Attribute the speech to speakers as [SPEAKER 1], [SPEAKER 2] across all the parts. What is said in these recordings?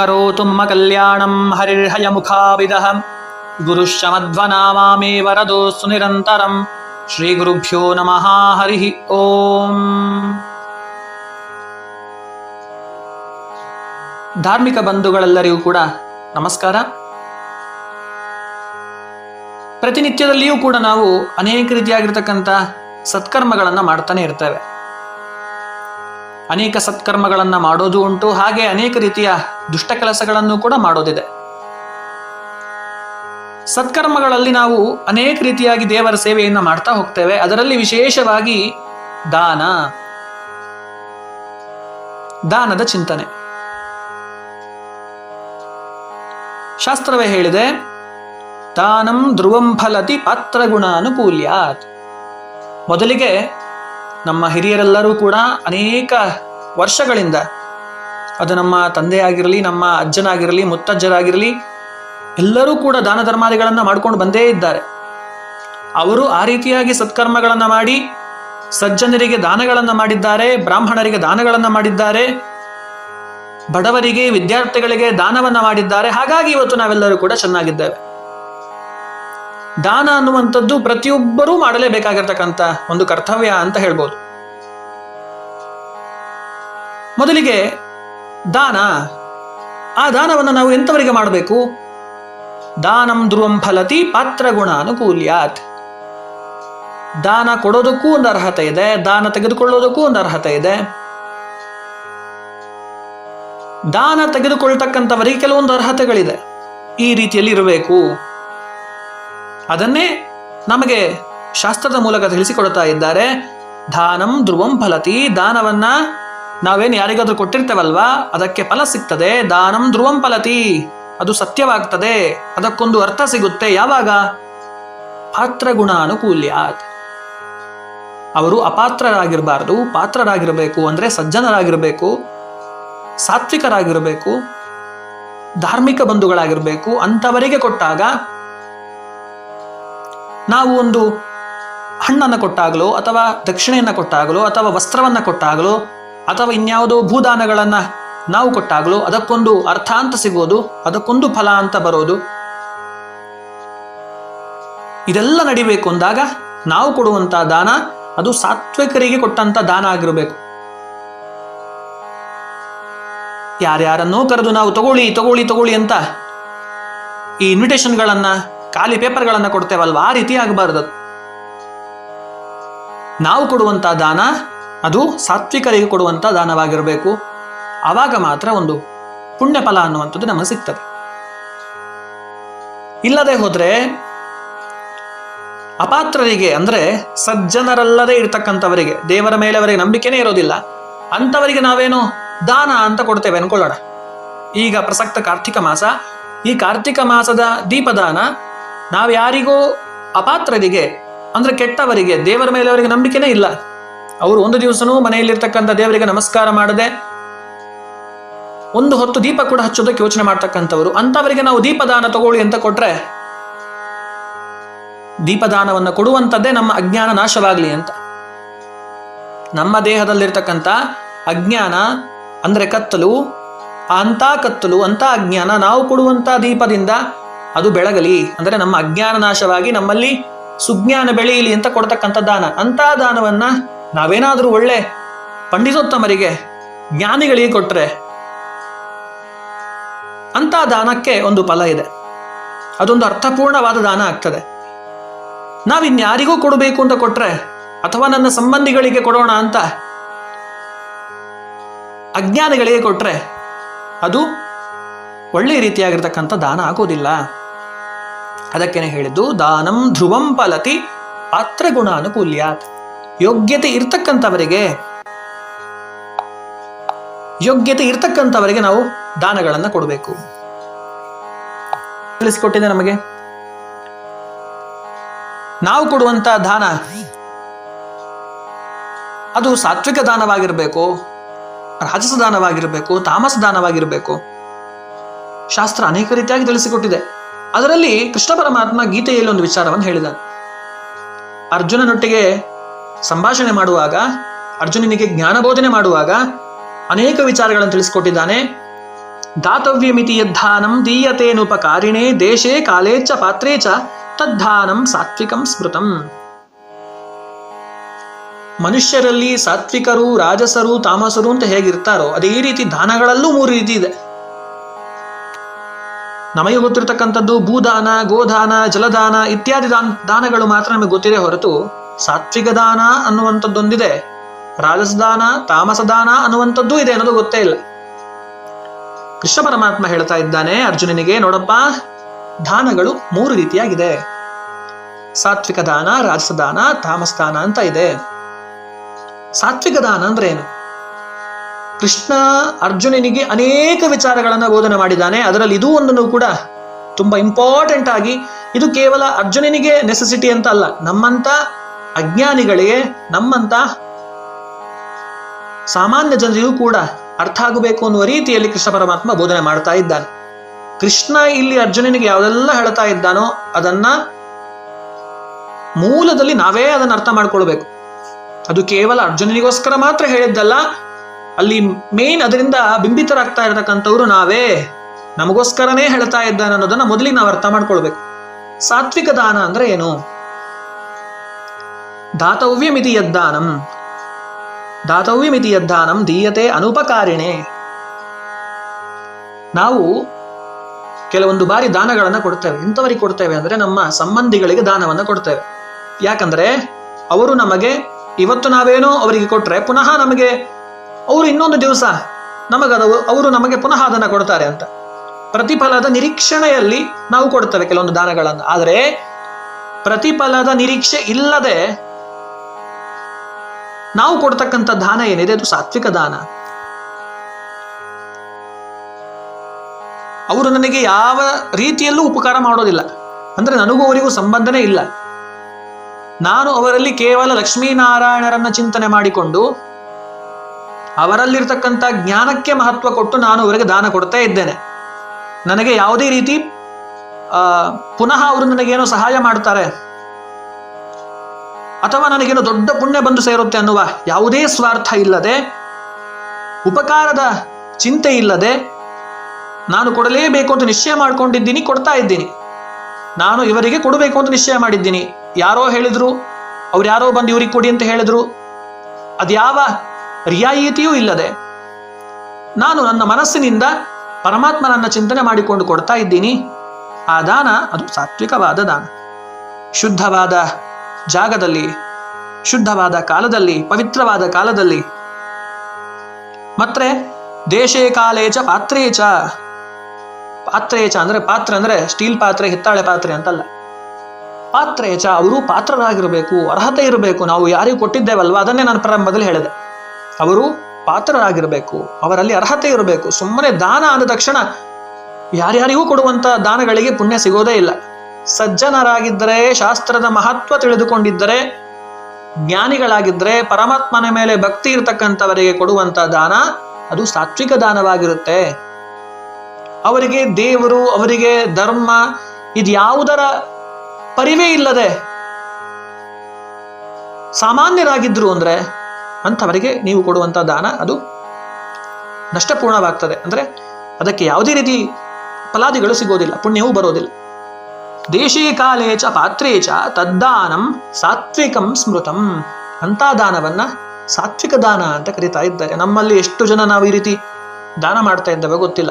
[SPEAKER 1] ಕರೋತು ಮಮ ಕಲ್ಯಾಣಂ ಹರಿರ್ಹಯಮುಖಾವಿದಃ ಗುರುಶ್ಚ ಮಧ್ವನಾಮಾಮೇ ವರದೋಸ್ತು ನಿರಂತರಂ ಶ್ರೀ ಗುರುಭ್ಯೋ ನಮಃ ಹರಿ ಓಂ ಧಾರ್ಮಿಕ ಬಂಧುಗಳೆಲ್ಲರಿಗೂ ಕೂಡ ನಮಸ್ಕಾರ. ಪ್ರತಿನಿತ್ಯದಲ್ಲಿಯೂ ಕೂಡ ನಾವು ಅನೇಕ ರೀತಿಯಾಗಿರ್ತಕ್ಕಂಥ ಸತ್ಕರ್ಮಗಳನ್ನು ಮಾಡ್ತಾನೆ ಇರ್ತೇವೆ. ಅನೇಕ ಸತ್ಕರ್ಮಗಳನ್ನು ಮಾಡೋದು ಉಂಟು, ಹಾಗೆ ಅನೇಕ ರೀತಿಯ ದುಷ್ಟ ಕೆಲಸಗಳನ್ನು ಕೂಡ ಮಾಡೋದಿದೆ. ಸತ್ಕರ್ಮಗಳಲ್ಲಿ ನಾವು ಅನೇಕ ರೀತಿಯಾಗಿ ದೇವರ ಸೇವೆಯನ್ನು ಮಾಡ್ತಾ ಹೋಗ್ತೇವೆ. ಅದರಲ್ಲಿ ವಿಶೇಷವಾಗಿ ದಾನ. ದಾನದ ಚಿಂತನೆ. ಶಾಸ್ತ್ರವೇ ಹೇಳಿದೆ ದಾನಂ ಧ್ರುವಂ ಫಲತಿ ಪಾತ್ರಗುಣಾನುಕೂಲ್ಯಾತ್. ಮೊದಲಿಗೆ ನಮ್ಮ ಹಿರಿಯರೆಲ್ಲರೂ ಕೂಡ ಅನೇಕ ವರ್ಷಗಳಿಂದ ಅದು ನಮ್ಮ ತಂದೆಯಾಗಿರಲಿ, ನಮ್ಮ ಅಜ್ಜನಾಗಿರಲಿ, ಮುತ್ತಜ್ಜರಾಗಿರಲಿ, ಎಲ್ಲರೂ ಕೂಡ ದಾನ ಧರ್ಮಾದಿಗಳನ್ನು ಮಾಡ್ಕೊಂಡು ಬಂದೇ ಇದ್ದಾರೆ. ಅವರು ಆ ರೀತಿಯಾಗಿ ಸತ್ಕರ್ಮಗಳನ್ನು ಮಾಡಿ, ಸಜ್ಜನರಿಗೆ ದಾನಗಳನ್ನು ಮಾಡಿದ್ದಾರೆ, ಬ್ರಾಹ್ಮಣರಿಗೆ ದಾನಗಳನ್ನು ಮಾಡಿದ್ದಾರೆ, ಬಡವರಿಗೆ ವಿದ್ಯಾರ್ಥಿಗಳಿಗೆ ದಾನವನ್ನು ಮಾಡಿದ್ದಾರೆ. ಹಾಗಾಗಿ ಇವತ್ತು ನಾವೆಲ್ಲರೂ ಕೂಡ ಚೆನ್ನಾಗಿದ್ದೇವೆ. ದಾನ ಅನ್ನುವಂಥದ್ದು ಪ್ರತಿಯೊಬ್ಬರೂ ಮಾಡಲೇಬೇಕಾಗಿರ್ತಕ್ಕಂಥ ಒಂದು ಕರ್ತವ್ಯ ಅಂತ ಹೇಳ್ಬೋದು. ಮೊದಲಿಗೆ ದಾನ, ಆ ದಾನವನ್ನು ನಾವು ಎಂಥವರಿಗೆ ಮಾಡಬೇಕು? ದಾನಂ ಧ್ರುವಂ ಫಲತಿ ಪಾತ್ರ ಗುಣ ಅನುಕೂಲ್ಯಾತ್ ದಾನ ಕೊಡೋದಕ್ಕೂ ಒಂದು ಅರ್ಹತೆ ಇದೆ, ದಾನ ತೆಗೆದುಕೊಳ್ಳೋದಕ್ಕೂ ಒಂದು ಅರ್ಹತೆ ಇದೆ. ದಾನ ತೆಗೆದುಕೊಳ್ತಕ್ಕಂಥವರಿಗೆ ಕೆಲವೊಂದು ಅರ್ಹತೆಗಳಿದೆ. ಈ ರೀತಿಯಲ್ಲಿ ಇರಬೇಕು. ಅದನ್ನೇ ನಮಗೆ ಶಾಸ್ತ್ರದ ಮೂಲಕ ತಿಳಿಸಿಕೊಡ್ತಾ ಇದ್ದಾರೆ. ದಾನಂ ಧ್ರುವಂ ಫಲತಿ. ದಾನವನ್ನ ನಾವೇನು ಯಾರಿಗಾದ್ರೂ ಕೊಟ್ಟಿರ್ತೇವಲ್ವಾ? ಅದಕ್ಕೆ ಫಲ ಸಿಗ್ತದೆ. ದಾನಂ ಧ್ರುವಂ ಫಲತಿ. ಅದು ಸತ್ಯವಾಗ್ತದೆ. ಅದಕ್ಕೊಂದು ಅರ್ಥ ಸಿಗುತ್ತೆ. ಯಾವಾಗ? ಪಾತ್ರ ಗುಣಾನುಕೂಲ್ಯಾತ್ ಅವರು ಅಪಾತ್ರರಾಗಿರಬಾರ್ದು. ಪಾತ್ರರಾಗಿರಬೇಕು ಅಂದ್ರೆ ಸಜ್ಜನರಾಗಿರಬೇಕು, ಸಾತ್ವಿಕರಾಗಿರಬೇಕು, ಧಾರ್ಮಿಕ ಬಂಧುಗಳಾಗಿರಬೇಕು, ಅಂಥವರಿಗೆ ಕೊಟ್ಟಾಗ ನಾವು ಒಂದು ಹಣ್ಣನ್ನು ಕೊಟ್ಟಾಗಲೋ ಅಥವಾ ದಕ್ಷಿಣೆಯನ್ನು ಕೊಟ್ಟಾಗಲೋ ಅಥವಾ ವಸ್ತ್ರವನ್ನು ಕೊಟ್ಟಾಗಲೋ ಅಥವಾ ಇನ್ಯಾವುದೋ ಭೂದಾನಗಳನ್ನು ನಾವು ಕೊಟ್ಟಾಗಲೋ ಅದಕ್ಕೊಂದು ಅರ್ಥ ಅಂತ ಸಿಗೋದು, ಅದಕ್ಕೊಂದು ಫಲ ಅಂತ ಬರೋದು. ಇದೆಲ್ಲ ನಡಿಬೇಕು ಅಂದಾಗ ನಾವು ಕೊಡುವಂಥ ದಾನ ಅದು ಸಾತ್ವಿಕರಿಗೆ ಕೊಟ್ಟಂತ ದಾನ ಆಗಿರಬೇಕು. ಯಾರ್ಯಾರನ್ನೋ ಕರೆದು ನಾವು ತಗೊಳ್ಳಿ ತಗೊಳ್ಳಿ ತಗೊಳ್ಳಿ ಅಂತ ಈ ಇನ್ವಿಟೇಷನ್ಗಳನ್ನ ಖಾಲಿ ಪೇಪರ್ಗಳನ್ನ ಕೊಡ್ತೇವಲ್ವಾ? ಆ ರೀತಿ ಆಗಬಾರದು. ನಾವು ಕೊಡುವಂಥ ದಾನ ಅದು ಸಾತ್ವಿಕರಿಗೆ ಕೊಡುವಂಥ ದಾನವಾಗಿರಬೇಕು. ಆವಾಗ ಮಾತ್ರ ಒಂದು ಪುಣ್ಯ ಫಲ ಅನ್ನುವಂಥದ್ದು ನಮಗೆ ಸಿಗ್ತದೆ. ಇಲ್ಲದೆ ಹೋದ್ರೆ ಅಪಾತ್ರರಿಗೆ ಅಂದ್ರೆ ಸಜ್ಜನರಲ್ಲದೆ ಇರ್ತಕ್ಕಂಥವರಿಗೆ, ದೇವರ ಮೇಲೆ ಅವರಿಗೆ ನಂಬಿಕೆನೇ ಇರೋದಿಲ್ಲ. ಅಂಥವರಿಗೆ ನಾವೇನು ದಾನ ಅಂತ ಕೊಡ್ತೇವೆ ಅನ್ಕೊಳ್ಳೋಣ. ಈಗ ಪ್ರಸಕ್ತ ಕಾರ್ತಿಕ ಮಾಸ. ಈ ಕಾರ್ತಿಕ ಮಾಸದ ದೀಪದಾನ ನಾವು ಯಾರಿಗೂ ಅಪಾತ್ರರಿಗೆ, ಅಂದ್ರೆ ಕೆಟ್ಟವರಿಗೆ, ದೇವರ ಮೇಲೆ ಅವರಿಗೆ ನಂಬಿಕೆನೇ ಇಲ್ಲ. ಅವರು ಒಂದು ದಿವಸನೂ ಮನೆಯಲ್ಲಿರ್ತಕ್ಕಂಥ ದೇವರಿಗೆ ನಮಸ್ಕಾರ ಮಾಡದೆ, ಒಂದು ಹೊತ್ತು ದೀಪ ಕೂಡ ಹಚ್ಚೋದಕ್ಕೆ ಯೋಚನೆ ಮಾಡ್ತಕ್ಕಂಥವ್ರು, ಅಂಥವರಿಗೆ ನಾವು ದೀಪದಾನ ತಗೊಳ್ಳಿ ಅಂತ ಕೊಟ್ರೆ, ದೀಪದಾನವನ್ನು ಕೊಡುವಂಥದ್ದೇ ನಮ್ಮ ಅಜ್ಞಾನ ನಾಶವಾಗಲಿ ಅಂತ. ನಮ್ಮ ದೇಹದಲ್ಲಿರ್ತಕ್ಕಂಥ ಅಜ್ಞಾನ, ಅಂದ್ರೆ ಕತ್ತಲು, ಅಂಥ ಕತ್ತಲು ಅಂತ ಅಜ್ಞಾನ ನಾವು ಕೊಡುವಂತ ದೀಪದಿಂದ ಅದು ಬೆಳಗಲಿ ಅಂದರೆ ನಮ್ಮ ಅಜ್ಞಾನ ನಾಶವಾಗಿ ನಮ್ಮಲ್ಲಿ ಸುಜ್ಞಾನ ಬೆಳೆಯಲಿ ಅಂತ ಕೊಡ್ತಕ್ಕಂಥ ದಾನ. ಅಂತ ದಾನವನ್ನ ನಾವೇನಾದರೂ ಒಳ್ಳೆ ಪಂಡಿತೋತ್ತಮರಿಗೆ, ಜ್ಞಾನಿಗಳಿಗೆ ಕೊಟ್ಟರೆ ಅಂತ ದಾನಕ್ಕೆ ಒಂದು ಫಲ ಇದೆ. ಅದೊಂದು ಅರ್ಥಪೂರ್ಣವಾದ ದಾನ ಆಗ್ತದೆ. ನಾವಿನ್ಯಾರಿಗೂ ಕೊಡಬೇಕು ಅಂತ ಕೊಟ್ರೆ ಅಥವಾ ನನ್ನ ಸಂಬಂಧಿಗಳಿಗೆ ಕೊಡೋಣ ಅಂತ ಅಜ್ಞಾನಿಗಳಿಗೆ ಕೊಟ್ರೆ ಅದು ಒಳ್ಳೆಯ ರೀತಿಯಾಗಿರ್ತಕ್ಕಂಥ ದಾನ ಆಗೋದಿಲ್ಲ. ಅದಕ್ಕೇನೆ ಹೇಳಿದ್ದು, ದಾನಂ ಧ್ರುವಂ ಫಲತಿ ಪಾತ್ರ ಅನುಕೂಲ್ಯಾತ್ ಯೋಗ್ಯತೆ ಇರ್ತಕ್ಕಂಥವರಿಗೆ ಯೋಗ್ಯತೆ ಇರ್ತಕ್ಕಂಥವರಿಗೆ ನಾವು ದಾನಗಳನ್ನು ಕೊಡಬೇಕು. ತಿಳಿಸಿಕೊಟ್ಟಿದೆ ನಮಗೆ. ನಾವು ಕೊಡುವಂತ ದಾನ, ಅದು ಸಾತ್ವಿಕ ದಾನವಾಗಿರಬೇಕು, ರಾಜಸ ದಾನವಾಗಿರಬೇಕು, ತಾಮಸ ದಾನವಾಗಿರಬೇಕು. ಶಾಸ್ತ್ರ ಅನೇಕ ರೀತಿಯಾಗಿ ತಿಳಿಸಿಕೊಟ್ಟಿದೆ. ಅದರಲ್ಲಿ ಕೃಷ್ಣ ಪರಮಾತ್ಮ ಗೀತೆಯಲ್ಲಿ ಒಂದು ವಿಚಾರವನ್ನು ಹೇಳಿದ ಅರ್ಜುನನೊಟ್ಟಿಗೆ ಸಂಭಾಷಣೆ ಮಾಡುವಾಗ, ಅರ್ಜುನನಿಗೆ ಜ್ಞಾನ ಬೋಧನೆ ಮಾಡುವಾಗ ಅನೇಕ ವಿಚಾರಗಳನ್ನು ತಿಳಿಸಿಕೊಟ್ಟಿದ್ದಾನೆ. ದಾತವ್ಯಮಿತಿ ಯದ್ಧಾನಂ ದೀಯತೇನುಪಕಾರಿಣೇ ದೇಶೇ ಕಾಲೇ ಚ ಪಾತ್ರೇ ಚ ತದ್ಧಾನಂ ಸಾತ್ವಿಕಂ ಸ್ಮೃತಂ. ಮನುಷ್ಯರಲ್ಲಿ ಸಾತ್ವಿಕರು, ರಾಜಸರು, ತಾಮಸರು ಅಂತ ಹೇಗಿರ್ತಾರೋ ಅದೇ ರೀತಿ ದಾನಗಳಲ್ಲೂ ಮೂರು ರೀತಿ ಇದೆ. ನಮಗೆ ಗೊತ್ತಿರತಕ್ಕಂಥದ್ದು ಭೂದಾನ, ಗೋದಾನ, ಜಲದಾನ ಇತ್ಯಾದಿ ದಾನ್, ದಾನಗಳು ಮಾತ್ರ ನಮಗೆ ಗೊತ್ತಿದೆ ಹೊರತು ಸಾತ್ವಿಕ ದಾನ ಅನ್ನುವಂಥದ್ದೊಂದಿದೆ, ರಾಜಸದಾನ, ತಾಮಸದಾನ ತಾಮಸ ಅನ್ನುವಂಥದ್ದು ಇದೆ ಅನ್ನೋದು ಗೊತ್ತೇ ಇಲ್ಲ. ಕೃಷ್ಣ ಪರಮಾತ್ಮ ಹೇಳ್ತಾ ಇದ್ದಾನೆ, ಅರ್ಜುನನಿಗೆ, ನೋಡಪ್ಪ, ದಾನಗಳು ಮೂರು ರೀತಿಯಾಗಿದೆ. ಸಾತ್ವಿಕ ದಾನ, ರಾಜಸದಾನ, ತಾಮಸದಾನ ಅಂತ ಇದೆ. ಸಾತ್ವಿಕ ದಾನ ಅಂದ್ರೆ ಏನು? ಕೃಷ್ಣ ಅರ್ಜುನನಿಗೆ ಅನೇಕ ವಿಚಾರಗಳನ್ನ ಬೋಧನೆ ಮಾಡಿದ್ದಾನೆ. ಅದರಲ್ಲಿ ಇದೂ ಒಂದನ್ನು ಕೂಡ ತುಂಬಾ ಇಂಪಾರ್ಟೆಂಟ್ ಆಗಿ ಇದು ಕೇವಲ ಅರ್ಜುನನಿಗೆ ನೆಸೆಸಿಟಿ ಅಂತ ಅಲ್ಲ. ನಮ್ಮಂತ ಅಜ್ಞಾನಿಗಳಿಗೆ, ನಮ್ಮಂತ ಸಾಮಾನ್ಯ ಜನರಿಗೂ ಕೂಡ ಅರ್ಥ ಆಗಬೇಕು ಅನ್ನುವ ರೀತಿಯಲ್ಲಿ ಕೃಷ್ಣ ಪರಮಾತ್ಮ ಬೋಧನೆ ಮಾಡ್ತಾ ಇದ್ದಾನೆ. ಕೃಷ್ಣ ಇಲ್ಲಿ ಅರ್ಜುನನಿಗೆ ಯಾವುದೆಲ್ಲ ಹೇಳ್ತಾ ಇದ್ದಾನೋ ಅದನ್ನ ಮೂಲದಲ್ಲಿ ನಾವೇ ಅದನ್ನ ಅರ್ಥ ಮಾಡ್ಕೊಳ್ಬೇಕು. ಅದು ಕೇವಲ ಅರ್ಜುನನಿಗೋಸ್ಕರ ಮಾತ್ರ ಹೇಳಿದ್ದಲ್ಲ ಅಲ್ಲಿ ಮೇನ್ ಅದರಿಂದ ಬಿಂಬಿತರಾಗ್ತಾ ಇರತಕ್ಕಂಥವ್ರು ನಾವೇ. ನಮಗೋಸ್ಕರನೇ ಹೇಳ್ತಾ ಇದ್ದಾನೆ ಅನ್ನೋದನ್ನ ಮೊದಲಿಗೆ ನಾವು ಅರ್ಥ ಮಾಡ್ಕೊಳ್ಬೇಕು. ಸಾತ್ವಿಕ ದಾನ ಅಂದ್ರೆ ಏನು? ದಾತವ್ಯಮಿತಿ ಯದ್ದಾನಂ. ದಾತವ್ಯಮಿತಿ ಯದ್ದಾನಂ ದೀಯತೆ ಅನುಪಕಾರಿಣೆ. ನಾವು ಕೆಲವೊಂದು ಬಾರಿ ದಾನಗಳನ್ನ ಕೊಡ್ತೇವೆ. ಇಂಥವರಿಗೆ ಕೊಡ್ತೇವೆ ಅಂದ್ರೆ ನಮ್ಮ ಸಂಬಂಧಿಗಳಿಗೆ ದಾನವನ್ನು ಕೊಡ್ತೇವೆ. ಯಾಕಂದ್ರೆ ಅವರು ನಮಗೆ ಇವತ್ತು ನಾವೇನೋ ಅವರಿಗೆ ಕೊಟ್ಟರೆ ಪುನಃ ನಮಗೆ ಅವರು ಇನ್ನೊಂದು ದಿವಸ ನಮಗದ ಅವರು ನಮಗೆ ಪುನಃ ಅದನ್ನ ಕೊಡ್ತಾರೆ ಅಂತ. ಪ್ರತಿಫಲದ ನಿರೀಕ್ಷಣೆಯಲ್ಲಿ ನಾವು ಕೊಡ್ತೇವೆ ಕೆಲವೊಂದು ದಾನಗಳನ್ನು. ಆದರೆ ಪ್ರತಿಫಲದ ನಿರೀಕ್ಷೆ ಇಲ್ಲದೆ ನಾವು ಕೊಡ್ತಕ್ಕಂಥ ದಾನ ಏನಿದೆ? ಅದು ಸಾತ್ವಿಕ ದಾನ. ಅವರು ನನಗೆ ಯಾವ ರೀತಿಯಲ್ಲೂ ಉಪಕಾರ ಮಾಡೋದಿಲ್ಲ. ಅಂದ್ರೆ ನನಗೂ ಅವರಿಗೂ ಸಂಬಂಧನೇ ಇಲ್ಲ. ನಾನು ಅವರಲ್ಲಿ ಕೇವಲ ಲಕ್ಷ್ಮೀನಾರಾಯಣರನ್ನ ಚಿಂತನೆ ಮಾಡಿಕೊಂಡು ಅವರಲ್ಲಿರ್ತಕ್ಕಂಥ ಜ್ಞಾನಕ್ಕೆ ಮಹತ್ವ ಕೊಟ್ಟು ನಾನು ಅವರಿಗೆ ದಾನ ಕೊಡ್ತಾ ಇದ್ದೇನೆ. ನನಗೆ ಯಾವುದೇ ರೀತಿ ಪುನಃ ಅವರು ನನಗೇನೋ ಸಹಾಯ ಮಾಡ್ತಾರೆ, ಅಥವಾ ನನಗೇನು ದೊಡ್ಡ ಪುಣ್ಯ ಬಂದು ಸೇರುತ್ತೆ ಅನ್ನುವ ಯಾವುದೇ ಸ್ವಾರ್ಥ ಇಲ್ಲದೆ, ಉಪಕಾರದ ಚಿಂತೆ ಇಲ್ಲದೆ ನಾನು ಕೊಡಲೇಬೇಕು ಅಂತ ನಿಶ್ಚಯ ಮಾಡ್ಕೊಂಡಿದ್ದೀನಿ, ಕೊಡ್ತಾ ಇದ್ದೀನಿ. ನಾನು ಇವರಿಗೆ ಕೊಡಬೇಕು ಅಂತ ನಿಶ್ಚಯ ಮಾಡಿದ್ದೀನಿ. ಯಾರೋ ಹೇಳಿದ್ರು, ಅವ್ರು ಯಾರೋ ಬಂದು ಇವ್ರಿಗೆ ಕೊಡಿ ಅಂತ ಹೇಳಿದ್ರು, ಅದ್ಯಾವ ರಿಯಾಯಿತಿಯೂ ಇಲ್ಲದೆ ನಾನು ನನ್ನ ಮನಸ್ಸಿನಿಂದ ಪರಮಾತ್ಮನನ್ನ ಚಿಂತನೆ ಮಾಡಿಕೊಂಡು ಕೊಡ್ತಾ ಇದ್ದೀನಿ. ಆ ದಾನ ಅದು ಸಾತ್ವಿಕವಾದ ದಾನ. ಶುದ್ಧವಾದ ಜಾಗದಲ್ಲಿ, ಶುದ್ಧವಾದ ಕಾಲದಲ್ಲಿ, ಪವಿತ್ರವಾದ ಕಾಲದಲ್ಲಿ. ಮತ್ತೆ ದೇಶೇ ಕಾಲೇ ಚ ಪಾತ್ರೇ ಚ. ಪಾತ್ರೇ ಚ ಅಂದ್ರೆ ಪಾತ್ರೆ ಅಂದ್ರೆ ಸ್ಟೀಲ್ ಪಾತ್ರೆ, ಹಿತ್ತಾಳೆ ಪಾತ್ರೆ ಅಂತಲ್ಲ. ಪಾತ್ರೆ ಚ, ಅವರು ಪಾತ್ರರಾಗಿರಬೇಕು, ಅರ್ಹತೆ ಇರಬೇಕು, ನಾವು ಯಾರಿಗೂ ಕೊಟ್ಟಿದ್ದೇವಲ್ವ? ಅದನ್ನೇ ನಾನು ಪ್ರಾರಂಭದಲ್ಲಿ ಹೇಳಿದೆ. ಅವರು ಪಾತ್ರರಾಗಿರಬೇಕು, ಅವರಲ್ಲಿ ಅರ್ಹತೆ ಇರಬೇಕು. ಸುಮ್ಮನೆ ದಾನ ಆದ ತಕ್ಷಣ ಯಾರ್ಯಾರಿಗೂ ಕೊಡುವಂತ ದಾನಗಳಿಗೆ ಪುಣ್ಯ ಸಿಗೋದೇ ಇಲ್ಲ. ಸಜ್ಜನರಾಗಿದ್ದರೆ, ಶಾಸ್ತ್ರದ ಮಹತ್ವ ತಿಳಿದುಕೊಂಡಿದ್ದರೆ, ಜ್ಞಾನಿಗಳಾಗಿದ್ದರೆ, ಪರಮಾತ್ಮನ ಮೇಲೆ ಭಕ್ತಿ ಇರತಕ್ಕಂಥವರಿಗೆ ಕೊಡುವಂತ ದಾನ ಅದು ಸಾತ್ವಿಕ ದಾನವಾಗಿರುತ್ತೆ. ಅವರಿಗೆ ದೇವರು, ಅವರಿಗೆ ಧರ್ಮ ಇದ್ಯಾವುದರ ಪರಿವೇ ಇಲ್ಲದೆ ಸಾಮಾನ್ಯರಾಗಿದ್ರು ಅಂದ್ರೆ ಅಂಥವರಿಗೆ ನೀವು ಕೊಡುವಂಥ ದಾನ ಅದು ನಷ್ಟಪೂರ್ಣವಾಗ್ತದೆ. ಅಂದರೆ ಅದಕ್ಕೆ ಯಾವುದೇ ರೀತಿ ಫಲಾದಿಗಳು ಸಿಗೋದಿಲ್ಲ, ಪುಣ್ಯವೂ ಬರೋದಿಲ್ಲ. ದೇಶೀ ಕಾಲೇ ಚ ಪಾತ್ರೇ ಚ ತದ್ದಾನಂ ಸಾತ್ವಿಕಂ ಸ್ಮೃತಂ. ಅಂತ ದಾನವನ್ನ ಸಾತ್ವಿಕ ದಾನ ಅಂತ ಕರೀತಾ ಇದ್ದಾರೆ. ನಮ್ಮಲ್ಲಿ ಎಷ್ಟು ಜನ ನಾವು ಈ ರೀತಿ ದಾನ ಮಾಡ್ತಾ ಇದ್ದೇವೆ ಗೊತ್ತಿಲ್ಲ.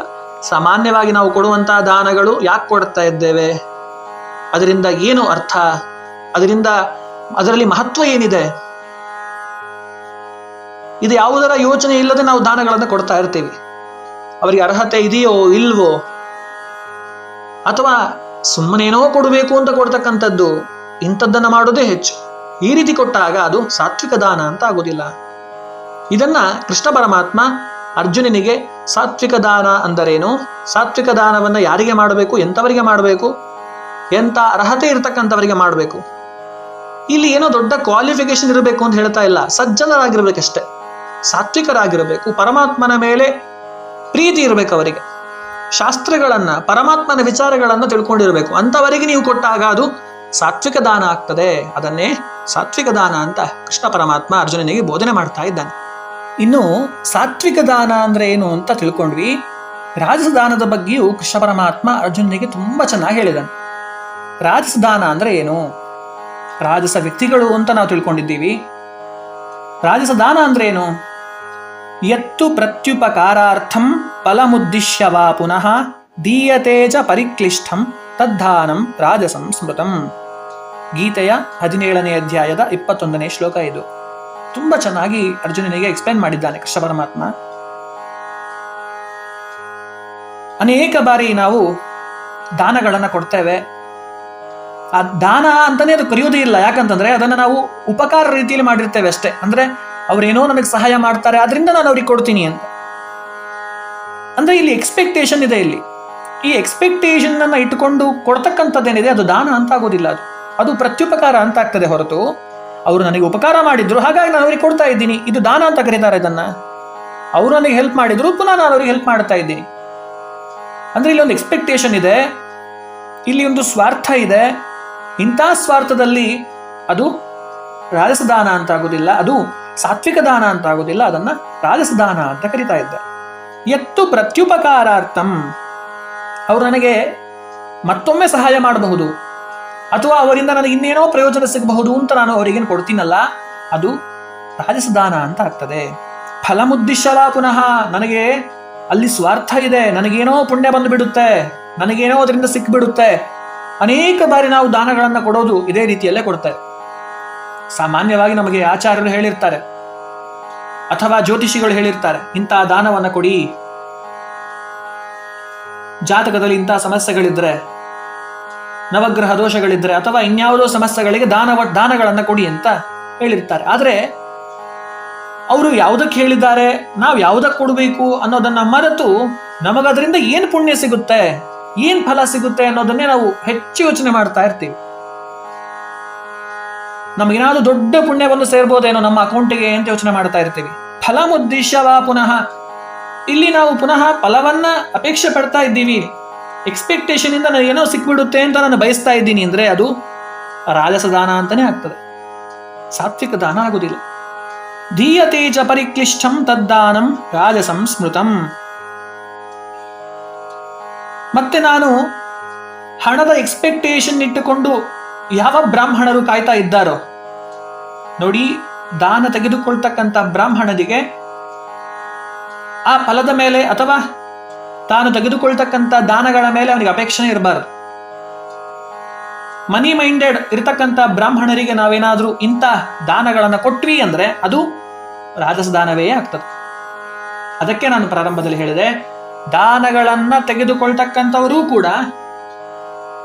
[SPEAKER 1] ಸಾಮಾನ್ಯವಾಗಿ ನಾವು ಕೊಡುವಂತಹ ದಾನಗಳು ಯಾಕೆ ಕೊಡ್ತಾ ಇದ್ದೇವೆ? ಅದರಿಂದ ಏನು ಅರ್ಥ? ಅದರಿಂದ ಅದರಲ್ಲಿ ಮಹತ್ವ ಏನಿದೆ? ಇದು ಯಾವುದರ ಯೋಚನೆ ಇಲ್ಲದೆ ನಾವು ದಾನಗಳನ್ನು ಕೊಡ್ತಾ ಇರ್ತೀವಿ. ಅವರಿಗೆ ಅರ್ಹತೆ ಇದೆಯೋ ಇಲ್ವೋ? ಅಥವಾ ಸುಮ್ಮನೇನೋ ಕೊಡಬೇಕು ಅಂತ ಕೊಡ್ತಕ್ಕಂಥದ್ದು ಇಂಥದ್ದನ್ನು ಮಾಡೋದೇ ಹೆಚ್ಚು. ಈ ರೀತಿ ಕೊಟ್ಟಾಗ ಅದು ಸಾತ್ವಿಕ ದಾನ ಅಂತ ಆಗೋದಿಲ್ಲ ಇದನ್ನ ಕೃಷ್ಣ ಪರಮಾತ್ಮ ಅರ್ಜುನನಿಗೆ ಸಾತ್ವಿಕ ದಾನ ಅಂದರೇನು? ಸಾತ್ವಿಕ ದಾನವನ್ನ ಯಾರಿಗೆ ಮಾಡಬೇಕು? ಎಂಥವರಿಗೆ ಮಾಡಬೇಕು? ಎಂಥ ಅರ್ಹತೆ ಇರತಕ್ಕಂಥವರಿಗೆ ಮಾಡಬೇಕು? ಇಲ್ಲಿ ಏನೋ ದೊಡ್ಡ ಕ್ವಾಲಿಫಿಕೇಶನ್ ಇರಬೇಕು ಅಂತ ಹೇಳ್ತಾ ಇಲ್ಲ. ಸಜ್ಜನರಾಗಿರ್ಬೇಕಷ್ಟೇ. ಸಾತ್ವಿಕರಾಗಿರಬೇಕು. ಪರಮಾತ್ಮನ ಮೇಲೆ ಪ್ರೀತಿ ಇರಬೇಕು ಅವರಿಗೆ. ಶಾಸ್ತ್ರಗಳನ್ನ, ಪರಮಾತ್ಮನ ವಿಚಾರಗಳನ್ನ ತಿಳ್ಕೊಂಡಿರಬೇಕು. ಅಂಥವರಿಗೆ ನೀವು ಕೊಟ್ಟಾಗ ಅದು ಸಾತ್ವಿಕ ದಾನ ಆಗ್ತದೆ. ಅದನ್ನೇ ಸಾತ್ವಿಕ ದಾನ ಅಂತ ಕೃಷ್ಣ ಪರಮಾತ್ಮ ಅರ್ಜುನನಿಗೆ ಬೋಧನೆ ಮಾಡ್ತಾ ಇದ್ದಾನೆ. ಇನ್ನು ಸಾತ್ವಿಕ ದಾನ ಅಂದ್ರೆ ಏನು ಅಂತ ತಿಳ್ಕೊಂಡ್ವಿ. ರಾಜಸದಾನದ ಬಗ್ಗೆಯೂ ಕೃಷ್ಣ ಪರಮಾತ್ಮ ಅರ್ಜುನನಿಗೆ ತುಂಬಾ ಚೆನ್ನಾಗಿ ಹೇಳಿದಾನೆ ರಾಜಸದಾನ ಅಂದ್ರೆ ಏನು? ರಾಜಸ ವ್ಯಕ್ತಿಗಳು ಅಂತ ನಾವು ತಿಳ್ಕೊಂಡಿದ್ದೀವಿ. ರಾಜಸದಾನ ಅಂದ್ರೆ ಏನು? ಯತ್ತು ಪ್ರತ್ಯುಪಕಾರಾರ್ಥಂ ಫಲಮುದ್ದಿಶ್ಯವಾ ಪುನಃ ದೀಯತೇಜ ಪರಿಕ್ಲಿಷ್ಟಂ ತದ್ದಾನಂ ರಾಜಸಂ ಸ್ಮೃತಂ ಗೀತೆಯ ಹದಿನೇಳನೇ ಅಧ್ಯಾಯದ ಇಪ್ಪತ್ತೊಂದನೇ ಶ್ಲೋಕ ಇದು. ತುಂಬಾ ಚೆನ್ನಾಗಿ ಅರ್ಜುನನಿಗೆ ಎಕ್ಸ್ಪ್ಲೈನ್ ಮಾಡಿದ್ದಾನೆ ಕೃಷ್ಣ ಪರಮಾತ್ಮ. ಅನೇಕ ಬಾರಿ ನಾವು ದಾನಗಳನ್ನು ಕೊಡ್ತೇವೆ. ಆ ದಾನ ಅಂತಾನೆ ಅದು ಕರೆಯೋದೇ ಇಲ್ಲ. ಯಾಕಂತಂದ್ರೆ ಅದನ್ನ ನಾವು ಉಪಕಾರ ರೀತಿಯಲ್ಲಿ ಮಾಡಿರ್ತೇವೆ ಅಷ್ಟೇ. ಅಂದ್ರೆ ಅವ್ರೇನೋ ನನಗೆ ಸಹಾಯ ಮಾಡ್ತಾರೆ ಅದರಿಂದ ನಾನು ಅವ್ರಿಗೆ ಕೊಡ್ತೀನಿ ಅಂತ. ಅಂದ್ರೆ ಇಲ್ಲಿ ಎಕ್ಸ್ಪೆಕ್ಟೇಷನ್ ಇದೆ ಇಲ್ಲಿ. ಈ ಎಕ್ಸ್ಪೆಕ್ಟೇಷನ್ ಅನ್ನ ಇಟ್ಟುಕೊಂಡು ಕೊಡ್ತಕ್ಕಂಥದ್ದೇನಿದೆ, ಅದು ದಾನ ಅಂತ ಆಗೋದಿಲ್ಲ ಅದು. ಅದು ಪ್ರತ್ಯುಪಕಾರ ಅಂತ ಆಗ್ತದೆ ಹೊರತು. ಅವರು ನನಗೆ ಉಪಕಾರ ಮಾಡಿದ್ರು, ಹಾಗಾಗಿ ನಾನು ಅವ್ರಿಗೆ ಕೊಡ್ತಾ ಇದ್ದೀನಿ. ಇದು ದಾನ ಅಂತ ಕರೀತಾರೆ ಇದನ್ನ. ಅವರು ನನಗೆ ಹೆಲ್ಪ್ ಮಾಡಿದ್ರು, ಪುನಃ ನಾನು ಅವ್ರಿಗೆ ಹೆಲ್ಪ್ ಮಾಡ್ತಾ ಇದ್ದೀನಿ. ಅಂದ್ರೆ ಇಲ್ಲಿ ಒಂದು ಎಕ್ಸ್ಪೆಕ್ಟೇಷನ್ ಇದೆ. ಇಲ್ಲಿ ಒಂದು ಸ್ವಾರ್ಥ ಇದೆ. ಇಂಥ ಸ್ವಾರ್ಥದಲ್ಲಿ ಅದು ರಾಜಸದಾನ ಅಂತ ಆಗೋದಿಲ್ಲ. ಅದು ಸಾತ್ವಿಕ ದಾನ ಅಂತ ಆಗೋದಿಲ್ಲ, ಅದನ್ನ ರಾಜಸ ದಾನ ಅಂತ ಕರಿತಾ ಇದ್ದ. ಎತ್ತು ಪ್ರತ್ಯುಪಕಾರಾರ್ಥಂ. ಅವರು ನನಗೆ ಮತ್ತೊಮ್ಮೆ ಸಹಾಯ ಮಾಡಬಹುದು. ಅಥವಾ ಅವರಿಂದ ನನಗೆ ಇನ್ನೇನೋ ಪ್ರಯೋಜನ ಸಿಗಬಹುದು ಅಂತ ನಾನು ಅವರಿಗೇನು ಕೊಡ್ತೀನಲ್ಲ, ಅದು ರಾಜಸ ದಾನ ಅಂತ ಆಗ್ತದೆ. ಫಲಮುದ್ದಿಶಲ ಪುನಃ ನನಗೆ ಅಲ್ಲಿ ಸ್ವಾರ್ಥ ಇದೆ, ನನಗೇನೋ ಪುಣ್ಯ ಬಂದು ಬಿಡುತ್ತೆ ನನಗೇನೋ ಅದರಿಂದ ಸಿಕ್ಬಿಡುತ್ತೆ. ಅನೇಕ ಬಾರಿ ನಾವು ದಾನಗಳನ್ನು ಕೊಡೋದು ಇದೇ ರೀತಿಯಲ್ಲೇ ಕೊಡ್ತೇವೆ ಸಾಮಾನ್ಯವಾಗಿ ನಮಗೆ ಆಚಾರ್ಯರು ಹೇಳಿರ್ತಾರೆ. ಅಥವಾ ಜ್ಯೋತಿಷಿಗಳು ಹೇಳಿರ್ತಾರೆ. ಇಂತಹ ದಾನವನ್ನ ಕೊಡಿ. ಜಾತಕದಲ್ಲಿ ಇಂತಹ ಸಮಸ್ಯೆಗಳಿದ್ರೆ, ನವಗ್ರಹ ದೋಷಗಳಿದ್ರೆ, ಅಥವಾ ಇನ್ಯಾವುದೋ ಸಮಸ್ಯೆಗಳಿಗೆ ದಾನವ, ದಾನಗಳನ್ನ ಕೊಡಿ ಅಂತ ಹೇಳಿರ್ತಾರೆ. ಆದ್ರೆ, ಅವರು ಯಾವುದಕ್ಕೆ ಹೇಳಿದ್ದಾರೆ, ನಾವು ಯಾವುದಕ್ಕೆ ಕೊಡಬೇಕು ಅನ್ನೋದನ್ನ ಮರೆತು ನಮಗದರಿಂದ ಏನ್ ಪುಣ್ಯ ಸಿಗುತ್ತೆ, ಏನ್ ಫಲ ಸಿಗುತ್ತೆ ಅನ್ನೋದನ್ನೇ ನಾವು ಹೆಚ್ಚು ಯೋಚನೆ ಮಾಡ್ತಾ ಇರ್ತೀವಿ. ನಮಗೇನಾದ್ರೂ ದೊಡ್ಡ ಪುಣ್ಯ ಬಂದು ಸೇರ್ಬೋದೇನೋ ನಮ್ಮ ಅಕೌಂಟಿಗೆ ಅಂತ ಯೋಚನೆ ಮಾಡ್ತಾ ಇರ್ತೀವಿ. ಫಲ ಮುದ್ದೇಶವಾ ಪುನಃ. ಇಲ್ಲಿ ನಾವು ಪುನಃ ಫಲವನ್ನ ಅಪೇಕ್ಷೆ ಪಡ್ತಾ ಇದ್ದೀವಿ. ಎಕ್ಸ್ಪೆಕ್ಟೇಷನ್ ಇಂದ ನನಗೆ ಏನೋ ಸಿಕ್ಬಿಡುತ್ತೆ ಅಂತ ನಾನು ಬಯಸ್ತಾ ಇದ್ದೀನಿ ಅಂದ್ರೆ ಅದು ರಾಜಸ ದಾನ ಅಂತಾನೆ ಆಗ್ತದೆ. ಸಾತ್ವಿಕ ದಾನ ಆಗುದಿಲ್ಲ. ಧೀಯತೆ ಚ ಪರಿಕ್ಲಿಷ್ಟಂ ತದ್ದಾನಂ ರಾಜಸಂ ಸ್ಮೃತಂ ಮತ್ತೆ ನಾನು ಹಣದ ಎಕ್ಸ್ಪೆಕ್ಟೇಷನ್ ಇಟ್ಟುಕೊಂಡು ಯಾವ ಬ್ರಾಹ್ಮಣರು ಕಾಯ್ತಾ ಇದ್ದಾರೋ ನೋಡಿ, ದಾನ ತೆಗೆದುಕೊಳ್ತಕ್ಕಂಥ ಬ್ರಾಹ್ಮಣನಿಗೆ ಆ ಫಲದ ಮೇಲೆ ಅಥವಾ ತಾನು ತೆಗೆದುಕೊಳ್ತಕ್ಕಂಥ ದಾನಗಳ ಮೇಲೆ ಅವನಿಗೆ ಅಪೇಕ್ಷೆ ಇರಬಾರದು. ಮನಿ ಮೈಂಡೆಡ್ ಇರತಕ್ಕಂಥ ಬ್ರಾಹ್ಮಣರಿಗೆ ನಾವೇನಾದ್ರೂ ಇಂಥ ದಾನಗಳನ್ನ ಕೊಟ್ವಿ ಅಂದ್ರೆ ಅದು ರಾಜಸ ದಾನವೇ ಆಗ್ತದೆ. ಅದಕ್ಕೆ ನಾನು ಪ್ರಾರಂಭದಲ್ಲಿ ಹೇಳಿದೆ, ದಾನಗಳನ್ನ ತೆಗೆದುಕೊಳ್ತಕ್ಕಂಥವರೂ ಕೂಡ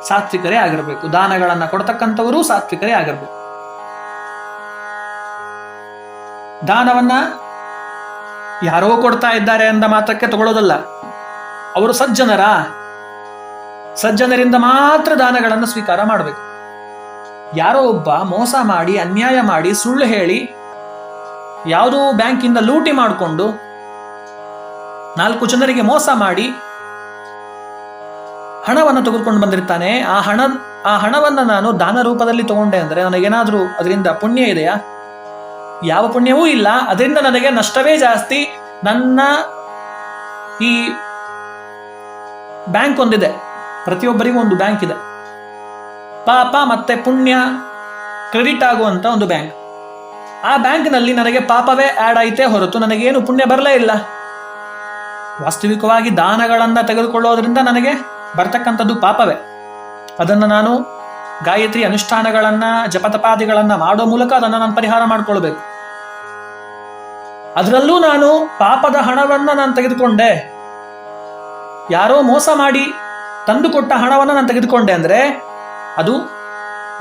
[SPEAKER 1] ಸಾತ್ವಿಕರೇ ಆಗಿರಬೇಕು. ದಾನಗಳನ್ನ ಕೊಡ್ತಕ್ಕಂಥವರು ಸಾತ್ವಿಕರೇ ಆಗಿರ್ಬೇಕು. ದಾನವನ್ನ ಯಾರೋ ಕೊಡ್ತಾ ಇದ್ದಾರೆ ಅಂದ ಮಾತ್ರಕ್ಕೆ ತಗೊಳ್ಳೋದಲ್ಲ, ಅವರು ಸಜ್ಜನರ, ಸಜ್ಜನರಿಂದ ಮಾತ್ರ ದಾನಗಳನ್ನು ಸ್ವೀಕಾರ ಮಾಡಬೇಕು. ಯಾರೋ ಒಬ್ಬ ಮೋಸ ಮಾಡಿ, ಅನ್ಯಾಯ ಮಾಡಿ, ಸುಳ್ಳು ಹೇಳಿ, ಯಾವುದೋ ಬ್ಯಾಂಕಿಂದ ಲೂಟಿ ಮಾಡಿಕೊಂಡು ನಾಲ್ಕು ಜನರಿಗೆ ಮೋಸ ಮಾಡಿ ಹಣವನ್ನು ತೆಗೆದುಕೊಂಡು ಬಂದಿರ್ತಾನೆ. ಆ ಹಣ, ಆ ಹಣವನ್ನು ನಾನು ದಾನ ರೂಪದಲ್ಲಿ ತಗೊಂಡೆ ಅಂದರೆ ನನಗೇನಾದರೂ ಅದರಿಂದ ಪುಣ್ಯ ಇದೆಯಾ? ಯಾವ ಪುಣ್ಯವೂ ಇಲ್ಲ, ಅದರಿಂದ ನನಗೆ ನಷ್ಟವೇ ಜಾಸ್ತಿ. ನನ್ನ ಈ ಬ್ಯಾಂಕ್ ಒಂದಿದೆ. ಪ್ರತಿಯೊಬ್ಬರಿಗೂ ಒಂದು ಬ್ಯಾಂಕ್ ಇದೆ. ಪಾಪ ಮತ್ತೆ ಪುಣ್ಯ, ಕ್ರೆಡಿಟ್ ಆಗುವಂತ ಒಂದು ಬ್ಯಾಂಕ್. ಆ ಬ್ಯಾಂಕ್ನಲ್ಲಿ ನನಗೆ ಪಾಪವೇ ಆಡ್ ಐತೆ ಹೊರತು ನನಗೇನು ಪುಣ್ಯ ಬರಲೇ ಇಲ್ಲ. ವಾಸ್ತವಿಕವಾಗಿ ದಾನಗಳನ್ನು ತೆಗೆದುಕೊಳ್ಳೋದ್ರಿಂದ ನನಗೆ ಬರ್ತಕ್ಕಂಥದ್ದು ಪಾಪವೇ. ಅದನ್ನು ನಾನು ಗಾಯತ್ರಿ ಅನುಷ್ಠಾನಗಳನ್ನ, ಜಪತಪಾದಿಗಳನ್ನ ಮಾಡೋ ಮೂಲಕ ಅದನ್ನು ನಾನು ಪರಿಹಾರ ಮಾಡ್ಕೊಳ್ಬೇಕು. ಅದರಲ್ಲೂ ನಾನು ಪಾಪದ ಹಣವನ್ನ ನಾನು ತೆಗೆದುಕೊಂಡೆ. ಯಾರೋ ಮೋಸ ಮಾಡಿ ತಂದುಕೊಟ್ಟ ಹಣವನ್ನ ನಾನು ತೆಗೆದುಕೊಂಡೆ ಅಂದ್ರೆ ಅದು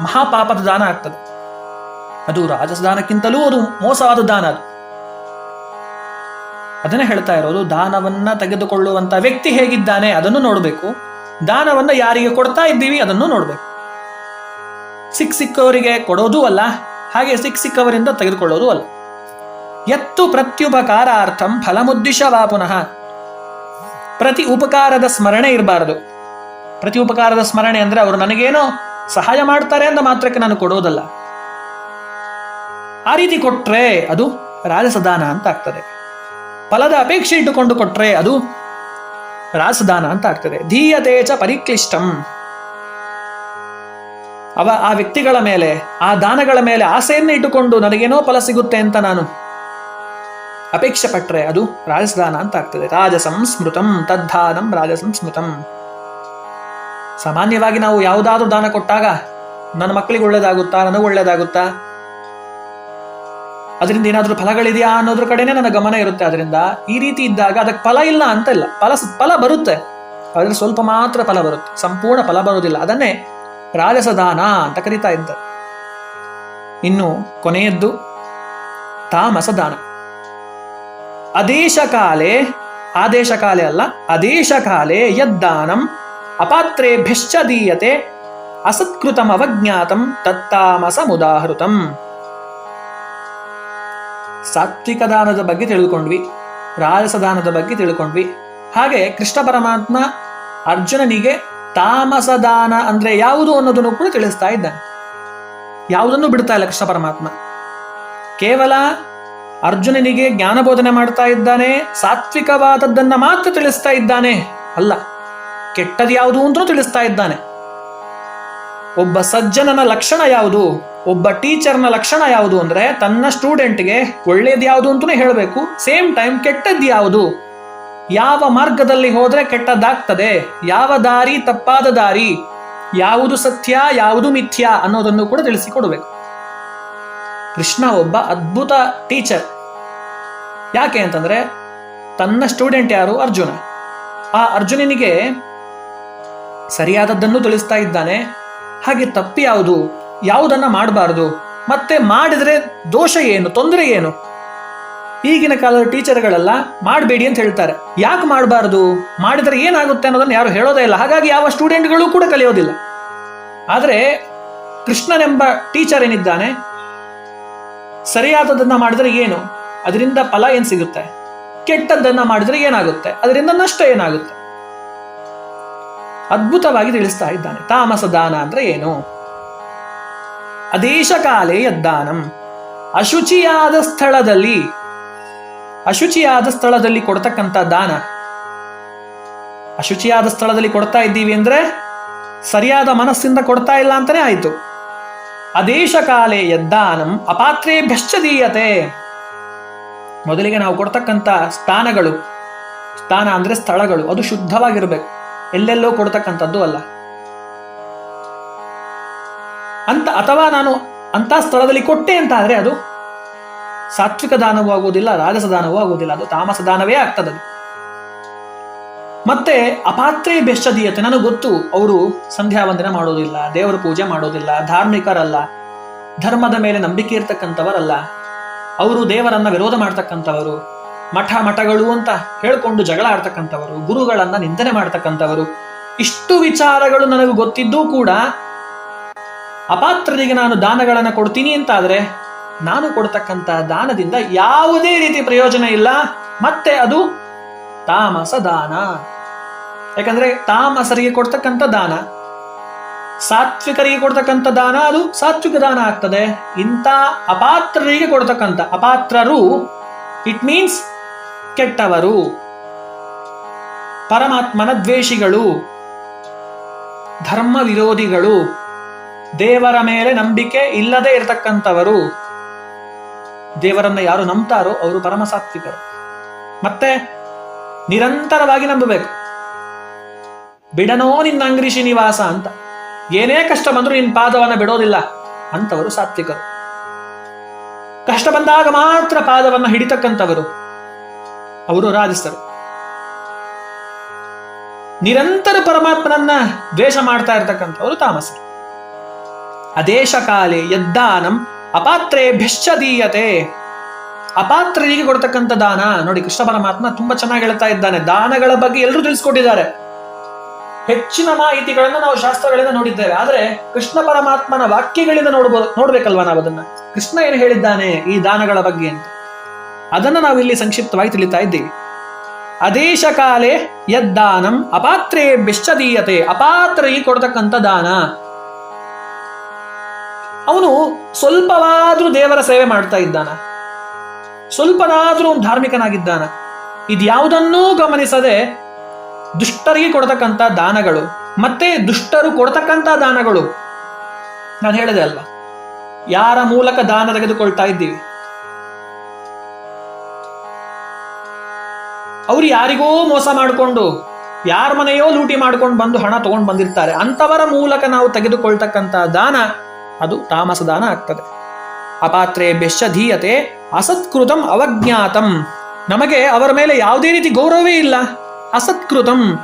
[SPEAKER 1] ಮಹಾಪಾಪದ ದಾನ ಆಗ್ತದೆ. ಅದು ರಾಜಸದಾನಕ್ಕಿಂತಲೂ ಅದು ಮೋಸವಾದ ದಾನ ಅದು. ಅದನ್ನೇ ಹೇಳ್ತಾ ಇರೋದು, ದಾನವನ್ನ ತೆಗೆದುಕೊಳ್ಳುವಂತ ವ್ಯಕ್ತಿ ಹೇಗಿದ್ದಾನೆ ಅದನ್ನು ನೋಡಬೇಕು. ದಾನವನ್ನ ಯಾರಿಗೆ ಕೊಡ್ತಾ ಇದ್ದೀವಿ ಅದನ್ನು ನೋಡಬೇಕು. ಸಿಕ್ ಸಿಕ್ಕವರಿಗೆ ಕೊಡೋದೂ ಅಲ್ಲ, ಹಾಗೆ ಸಿಕ್ ಸಿಕ್ಕವರಿಂದ ತೆಗೆದುಕೊಳ್ಳೋದು ಅಲ್ಲ. ಎತ್ತು ಪ್ರತ್ಯುಪಕಾರಾರ್ಥಂ ಫಲಮುದ್ದಿಶವಾ ಪುನಃ. ಪ್ರತಿ ಉಪಕಾರದ ಸ್ಮರಣೆ ಇರಬಾರದು. ಪ್ರತಿ ಉಪಕಾರದ ಸ್ಮರಣೆ ಅಂದ್ರೆ ಅವರು ನನಗೇನೋ ಸಹಾಯ ಮಾಡ್ತಾರೆ ಅಂತ ಮಾತ್ರಕ್ಕೆ ನಾನು ಕೊಡೋದಲ್ಲ. ಆ ರೀತಿ ಕೊಟ್ರೆ ಅದು ರಾಜಸದಾನ ಅಂತ ಆಗ್ತದೆ. ಫಲದ ಅಪೇಕ್ಷೆ ಇಟ್ಟುಕೊಂಡು ಕೊಟ್ರೆ ಅದು ರಾಜಸದಾನ ಅಂತ ಆಗ್ತದೆ. ಧೀಯತೆ ಚ ಪರಿಕ್ಲಿಷ್ಟಂ. ಅವ ಆ ವ್ಯಕ್ತಿಗಳ ಮೇಲೆ, ಆ ದಾನಗಳ ಮೇಲೆ ಆಸೆಯನ್ನು ಇಟ್ಟುಕೊಂಡು ನನಗೇನೋ ಫಲ ಸಿಗುತ್ತೆ ಅಂತ ನಾನು ಅಪೇಕ್ಷೆ ಪಟ್ಟರೆ ಅದು ರಾಜಸದಾನ ಅಂತ ಆಗ್ತದೆ. ರಾಜಸಂ ಸ್ಮೃತಂ ತದ್ದಾನಂ ರಾಜಸಂ ಸ್ಮೃತಂ ಸಾಮಾನ್ಯವಾಗಿ ನಾವು ಯಾವುದಾದ್ರೂ ದಾನ ಕೊಟ್ಟಾಗ ನನ್ನ ಮಕ್ಕಳಿಗೆ ಒಳ್ಳೇದಾಗುತ್ತಾ, ನನಗೆ ಒಳ್ಳೇದಾಗುತ್ತಾ? ಅದರಿಂದ ಏನಾದರೂ ಫಲಗಳಿದೆಯಾ ಅನ್ನೋದ್ರ ಕಡೆನೇ ನನ್ನ ಗಮನ ಇರುತ್ತೆ. ಅದರಿಂದ ಈ ರೀತಿ ಇದ್ದಾಗ ಅದಕ್ಕೆ ಫಲ ಇಲ್ಲ ಅಂತ ಇಲ್ಲ. ಫಲ ಫಲ ಬರುತ್ತೆ. ಆದ್ರೆ ಸ್ವಲ್ಪ ಮಾತ್ರ ಫಲ ಬರುತ್ತೆ. ಸಂಪೂರ್ಣ ಫಲ ಬರುವುದಿಲ್ಲ. ಅದನ್ನೇ ರಾಜಸದಾನ ಅಂತ ಕರೀತಾ ಇದ್ದ ಇನ್ನು ಕೊನೆಯದ್ದು ತಾಮಸದಾನ. ಅದೇಶ ಕಾಲೆ ಆದೇಶ ಕಾಲೆ ಅಲ್ಲ ಅದೇಶ ಕಾಲೆ ಯದ್ದಾನಂ, ಅಪಾತ್ರೇಭ್ಯಶ್ಚ ದೀಯತೆ, ಅಸತ್ಕೃತಂ ಅವಜ್ಞಾತಂ ತತ್ತಾಮಸ ಮುದಾಹೃತಂ ಸಾತ್ವಿಕ ದಾನದ ಬಗ್ಗೆ ತಿಳಿದುಕೊಂಡ್ವಿ ರಾಜಸದಾನದ ಬಗ್ಗೆ ತಿಳ್ಕೊಂಡ್ವಿ. ಹಾಗೆ ಕೃಷ್ಣ ಪರಮಾತ್ಮ ಅರ್ಜುನನಿಗೆ ತಾಮಸ ದಾನ ಅಂದ್ರೆ ಯಾವುದು ಅನ್ನೋದನ್ನು ಕೂಡ ತಿಳಿಸ್ತಾ ಇದ್ದಾನೆ. ಯಾವುದನ್ನು ಬಿಡ್ತಾ ಇಲ್ಲ ಕೃಷ್ಣ ಪರಮಾತ್ಮ. ಕೇವಲ ಅರ್ಜುನನಿಗೆ ಜ್ಞಾನಬೋಧನೆ ಮಾಡ್ತಾ ಇದ್ದಾನೆ, ಸಾತ್ವಿಕವಾದದ್ದನ್ನ ಮಾತ್ರ ತಿಳಿಸ್ತಾ ಇದ್ದಾನೆ ಅಲ್ಲ ಕೆಟ್ಟದ್ದು ಯಾವುದು ಅಂತಲೂ ತಿಳಿಸ್ತಾ ಇದ್ದಾನೆ. ಒಬ್ಬ ಸಜ್ಜನನ ಲಕ್ಷಣ ಯಾವುದು, ಒಬ್ಬ ಟೀಚರ್ನ ಲಕ್ಷಣ ಯಾವುದು ಅಂದ್ರೆ ತನ್ನ ಸ್ಟೂಡೆಂಟ್ಗೆ ಒಳ್ಳೇದು ಯಾವುದು ಅಂತಲೂ ಹೇಳಬೇಕು ಸೇಮ್ ಟೈಮ್ ಕೆಟ್ಟದ್ದು ಯಾವುದು? ಯಾವ ಮಾರ್ಗದಲ್ಲಿ ಹೋದ್ರೆ ಕೆಟ್ಟದ್ದಾಗ್ತದೆ? ಯಾವ ದಾರಿ ತಪ್ಪಾದ ದಾರಿ? ಯಾವುದು ಸತ್ಯ, ಯಾವುದು ಮಿಥ್ಯ ಅನ್ನೋದನ್ನು ಕೂಡ ತಿಳಿಸಿಕೊಡಬೇಕು. ಕೃಷ್ಣ ಒಬ್ಬ ಅದ್ಭುತ ಟೀಚರ್. ಯಾಕೆ ಅಂತಂದ್ರೆ ತನ್ನ ಸ್ಟೂಡೆಂಟ್ ಯಾರು? ಅರ್ಜುನ. ಆ ಅರ್ಜುನನಿಗೆ ಸರಿಯಾದದ್ದನ್ನು ತಿಳಿಸ್ತಾ ಇದ್ದಾನೆ. ಹಾಗೆ ತಪ್ಪು ಯಾವುದು? ಯಾವುದನ್ನ ಮಾಡಬಾರದು? ಮತ್ತೆ ಮಾಡಿದ್ರೆ ದೋಷ ಏನು? ತೊಂದರೆ ಏನು? ಈಗಿನ ಕಾಲದ ಟೀಚರ್ಗಳೆಲ್ಲ ಮಾಡಬೇಡಿ ಅಂತ ಹೇಳ್ತಾರೆ. ಯಾಕೆ ಮಾಡಬಾರ್ದು? ಮಾಡಿದ್ರೆ ಏನಾಗುತ್ತೆ ಅನ್ನೋದನ್ನ ಯಾರು ಹೇಳೋದೇ ಇಲ್ಲ. ಹಾಗಾಗಿ ಯಾವ ಸ್ಟೂಡೆಂಟ್ಗಳು ಕೂಡ ಕಲಿಯೋದಿಲ್ಲ. ಆದರೆ ಕೃಷ್ಣನೆಂಬ ಟೀಚರ್ ಏನಿದ್ದಾನೆ? ಸರಿಯಾದದನ್ನ ಮಾಡಿದ್ರೆ ಏನು? ಅದರಿಂದ ಫಲ ಏನ್ ಸಿಗುತ್ತೆ? ಕೆಟ್ಟದ್ದನ್ನ ಮಾಡಿದ್ರೆ ಏನಾಗುತ್ತೆ? ಅದರಿಂದ ನಷ್ಟ ಏನಾಗುತ್ತೆ? ಅದ್ಭುತವಾಗಿ ತಿಳಿಸ್ತಾ ಇದ್ದಾನೆ. ತಾಮಸ ದಾನ ಅಂದ್ರೆ ಏನು? ಅದೇಶ ಕಾಲೇ ಯದ್ದಾನಂ. ಅಶುಚಿಯಾದ ಸ್ಥಳದಲ್ಲಿ ಅಶುಚಿಯಾದ ಸ್ಥಳದಲ್ಲಿ ಕೊಡ್ತಕ್ಕಂಥ ದಾನ. ಅಶುಚಿಯಾದ ಸ್ಥಳದಲ್ಲಿ ಕೊಡ್ತಾ ಇದ್ದೀವಿ ಅಂದ್ರೆ ಸರಿಯಾದ ಮನಸ್ಸಿಂದ ಕೊಡ್ತಾ ಇಲ್ಲ ಅಂತಾನೆ ಆಯ್ತು. ಅದೇಶ ಕಾಲೇ ಯದ್ದಾನಂ ಅಪಾತ್ರೇ ದೀಯತೆ. ಮೊದಲಿಗೆ ನಾವು ಕೊಡ್ತಕ್ಕಂಥ ಸ್ಥಾನಗಳು, ಸ್ಥಾನ ಅಂದ್ರೆ ಸ್ಥಳಗಳು, ಅದು ಶುದ್ಧವಾಗಿರ್ಬೇಕು. ಎಲ್ಲೆಲ್ಲೋ ಕೊಡ್ತಕ್ಕಂಥದ್ದು ಅಲ್ಲ. ಅಂತ, ಅಥವಾ ನಾನು ಅಂತ ಸ್ಥಳದಲ್ಲಿ ಕೊಟ್ಟೆ ಅಂತ ಆದ್ರೆ ಅದು ಸಾತ್ವಿಕ ದಾನವೂ ಆಗುವುದಿಲ್ಲ, ರಾಜಸ ದಾನವೂ ಆಗುವುದಿಲ್ಲ. ಅದು ತಾಮಸ ದಾನವೇ ಆಗ್ತದೆ ಅದು. ಮತ್ತೆ ಅಪಾತ್ರೇ ಬೆಷ್ಟದೀಯತೆ. ನನಗೆ ಗೊತ್ತು, ಅವರು ಸಂಧ್ಯಾ ವಂದನೆ ಮಾಡೋದಿಲ್ಲ, ದೇವರ ಪೂಜೆ ಮಾಡೋದಿಲ್ಲ, ಧಾರ್ಮಿಕರಲ್ಲ, ಧರ್ಮದ ಮೇಲೆ ನಂಬಿಕೆ ಇರ್ತಕ್ಕಂಥವರಲ್ಲ. ಅವರು ದೇವರನ್ನ ವಿರೋಧ ಮಾಡ್ತಕ್ಕಂಥವರು, ಮಠ ಮಠಗಳು ಅಂತ ಹೇಳ್ಕೊಂಡು ಜಗಳ ಆಡ್ತಕ್ಕಂಥವರು, ಗುರುಗಳನ್ನ ನಿಂದನೆ ಮಾಡ್ತಕ್ಕಂಥವರು. ಇಷ್ಟು ವಿಚಾರಗಳು ನನಗೆ ಗೊತ್ತಿದ್ದೂ ಕೂಡ, ಅಪಾತ್ರರಿಗೆ ನಾನು ದಾನಗಳನ್ನ ಕೊಡ್ತೀನಿ ಅಂತಾದ್ರೆ ನಾನು ಕೊಡ್ತಕ್ಕಂಥ ದಾನದಿಂದ ಯಾವುದೇ ರೀತಿ ಪ್ರಯೋಜನ ಇಲ್ಲ. ಮತ್ತೆ ಅದು ತಾಮಸ ದಾನ. ಯಾಕಂದ್ರೆ ತಾಮಸರಿಗೆ ಕೊಡ್ತಕ್ಕಂಥ ದಾನ. ಸಾತ್ವಿಕರಿಗೆ ಕೊಡ್ತಕ್ಕಂಥ ದಾನ ಅದು ಸಾತ್ವಿಕ ದಾನ ಆಗ್ತದೆ. ಇಂಥ ಅಪಾತ್ರರಿಗೆ ಕೊಡ್ತಕ್ಕಂಥ ಅಪಾತ್ರರು ಇಟ್ ಮೀನ್ಸ್ ಕೆಟ್ಟವರು, ಪರಮಾತ್ಮನ ದ್ವೇಷಿಗಳು ಧರ್ಮ ವಿರೋಧಿಗಳು ದೇವರ ಮೇಲೆ ನಂಬಿಕೆ ಇಲ್ಲದೆ ಇರತಕ್ಕಂಥವರು. ದೇವರನ್ನ ಯಾರು ನಂಬ್ತಾರೋ ಅವರು ಪರಮ ಸಾತ್ವಿಕರು ಮತ್ತೆ ನಿರಂತರವಾಗಿ ನಂಬಬೇಕು. ಬಿಡನೋ ನಿನ್ನ ಅಂಗ್ರಿ ಶ್ರೀನಿವಾಸ ಅಂತ. ಏನೇ ಕಷ್ಟ ಬಂದರೂ ನಿನ್ನ ಪಾದವನ್ನ ಬಿಡೋದಿಲ್ಲ ಅಂತವರು ಸಾತ್ವಿಕರು. ಕಷ್ಟ ಬಂದಾಗ ಮಾತ್ರ ಪಾದವನ್ನ ಹಿಡಿತಕ್ಕಂಥವರು ಅವರು ರಾಜಸ್ಥರು. ನಿರಂತರ ಪರಮಾತ್ಮನನ್ನ ದ್ವೇಷ ಮಾಡ್ತಾ ಇರ್ತಕ್ಕಂಥವರು ತಾಮಸ ಅದೇಶ ಕಾಲೇ ಯದ್ದಾನಂ ಅಪಾತ್ರೇ ದೀಯತೆ ಅಪಾತ್ರರಿಗೆ ಕೊಡ್ತಕ್ಕಂಥ ದಾನ. ನೋಡಿ, ಕೃಷ್ಣ ಪರಮಾತ್ಮ ತುಂಬಾ ಚೆನ್ನಾಗಿ ಹೇಳ್ತಾ ಇದ್ದಾನೆ. ದಾನಗಳ ಬಗ್ಗೆ ಎಲ್ಲರೂ ತಿಳಿಸ್ಕೊಟ್ಟಿದ್ದಾರೆ. ಹೆಚ್ಚಿನ ಮಾಹಿತಿಗಳನ್ನ ನಾವು ಶಾಸ್ತ್ರಗಳಿಂದ ನೋಡಿದ್ದೇವೆ. ಆದ್ರೆ ಕೃಷ್ಣ ಪರಮಾತ್ಮನ ವಾಕ್ಯಗಳಿಂದ ನೋಡ್ಬೋದು ನೋಡ್ಬೇಕಲ್ವಾ ನಾವು ಅದನ್ನ ಕೃಷ್ಣ ಏನು ಹೇಳಿದ್ದಾನೆ ಈ ದಾನಗಳ ಬಗ್ಗೆ ಅಂತ? ಅದನ್ನ ನಾವು ಇಲ್ಲಿ ಸಂಕ್ಷಿಪ್ತವಾಗಿ ತಿಳಿತಾ ಇದ್ದೀವಿ. ಅದೇಶ ಕಾಲೇ ಯದ್ದಾನಂ ಅಪಾತ್ರೇ ಅಪಾತ್ರ ಈ ಕೊಡ್ತಕ್ಕಂಥ ದಾನ. ಅವನು ಸ್ವಲ್ಪವಾದ್ರೂ ದೇವರ ಸೇವೆ ಮಾಡ್ತಾ ಇದ್ದಾನ. ಸ್ವಲ್ಪನಾದ್ರೂ ಧಾರ್ಮಿಕನಾಗಿದ್ದಾನ. ಇದ್ಯಾವುದನ್ನೂ ಗಮನಿಸದೆ ದುಷ್ಟರಿಗೆ ಕೊಡತಕ್ಕಂಥ ದಾನಗಳು, ಮತ್ತೆ ದುಷ್ಟರು ಕೊಡತಕ್ಕಂಥ ದಾನಗಳು. ನಾನು ಹೇಳಿದೆ ಅಲ್ವಾ? ಯಾರ ಮೂಲಕ ದಾನ ತೆಗೆದುಕೊಳ್ತಾ ಇದ್ದೀವಿ? ಅವ್ರು ಯಾರಿಗೋ ಮೋಸ ಮಾಡಿಕೊಂಡು, ಯಾರ ಮನೆಯೋ ಲೂಟಿ ಮಾಡ್ಕೊಂಡು ಬಂದು ಹಣ ತಗೊಂಡು ಬಂದಿರ್ತಾರೆ. ಅಂಥವರ ಮೂಲಕ ನಾವು ತೆಗೆದುಕೊಳ್ತಕ್ಕಂಥ ದಾನ ಅದು ತಾಮಸದಾನ ಆಗ್ತದೆ. ಅಪಾತ್ರೆ ಬೆಶ್ಚಧೀಯತೆ ಅಸತ್ಕೃತಂ ಅವಜ್ಞಾತಂ. ನಮಗೆ ಅವರ ಮೇಲೆ ಯಾವುದೇ ರೀತಿ ಗೌರವವೇ ಇಲ್ಲ. ಅಸತ್ಕೃತಂ.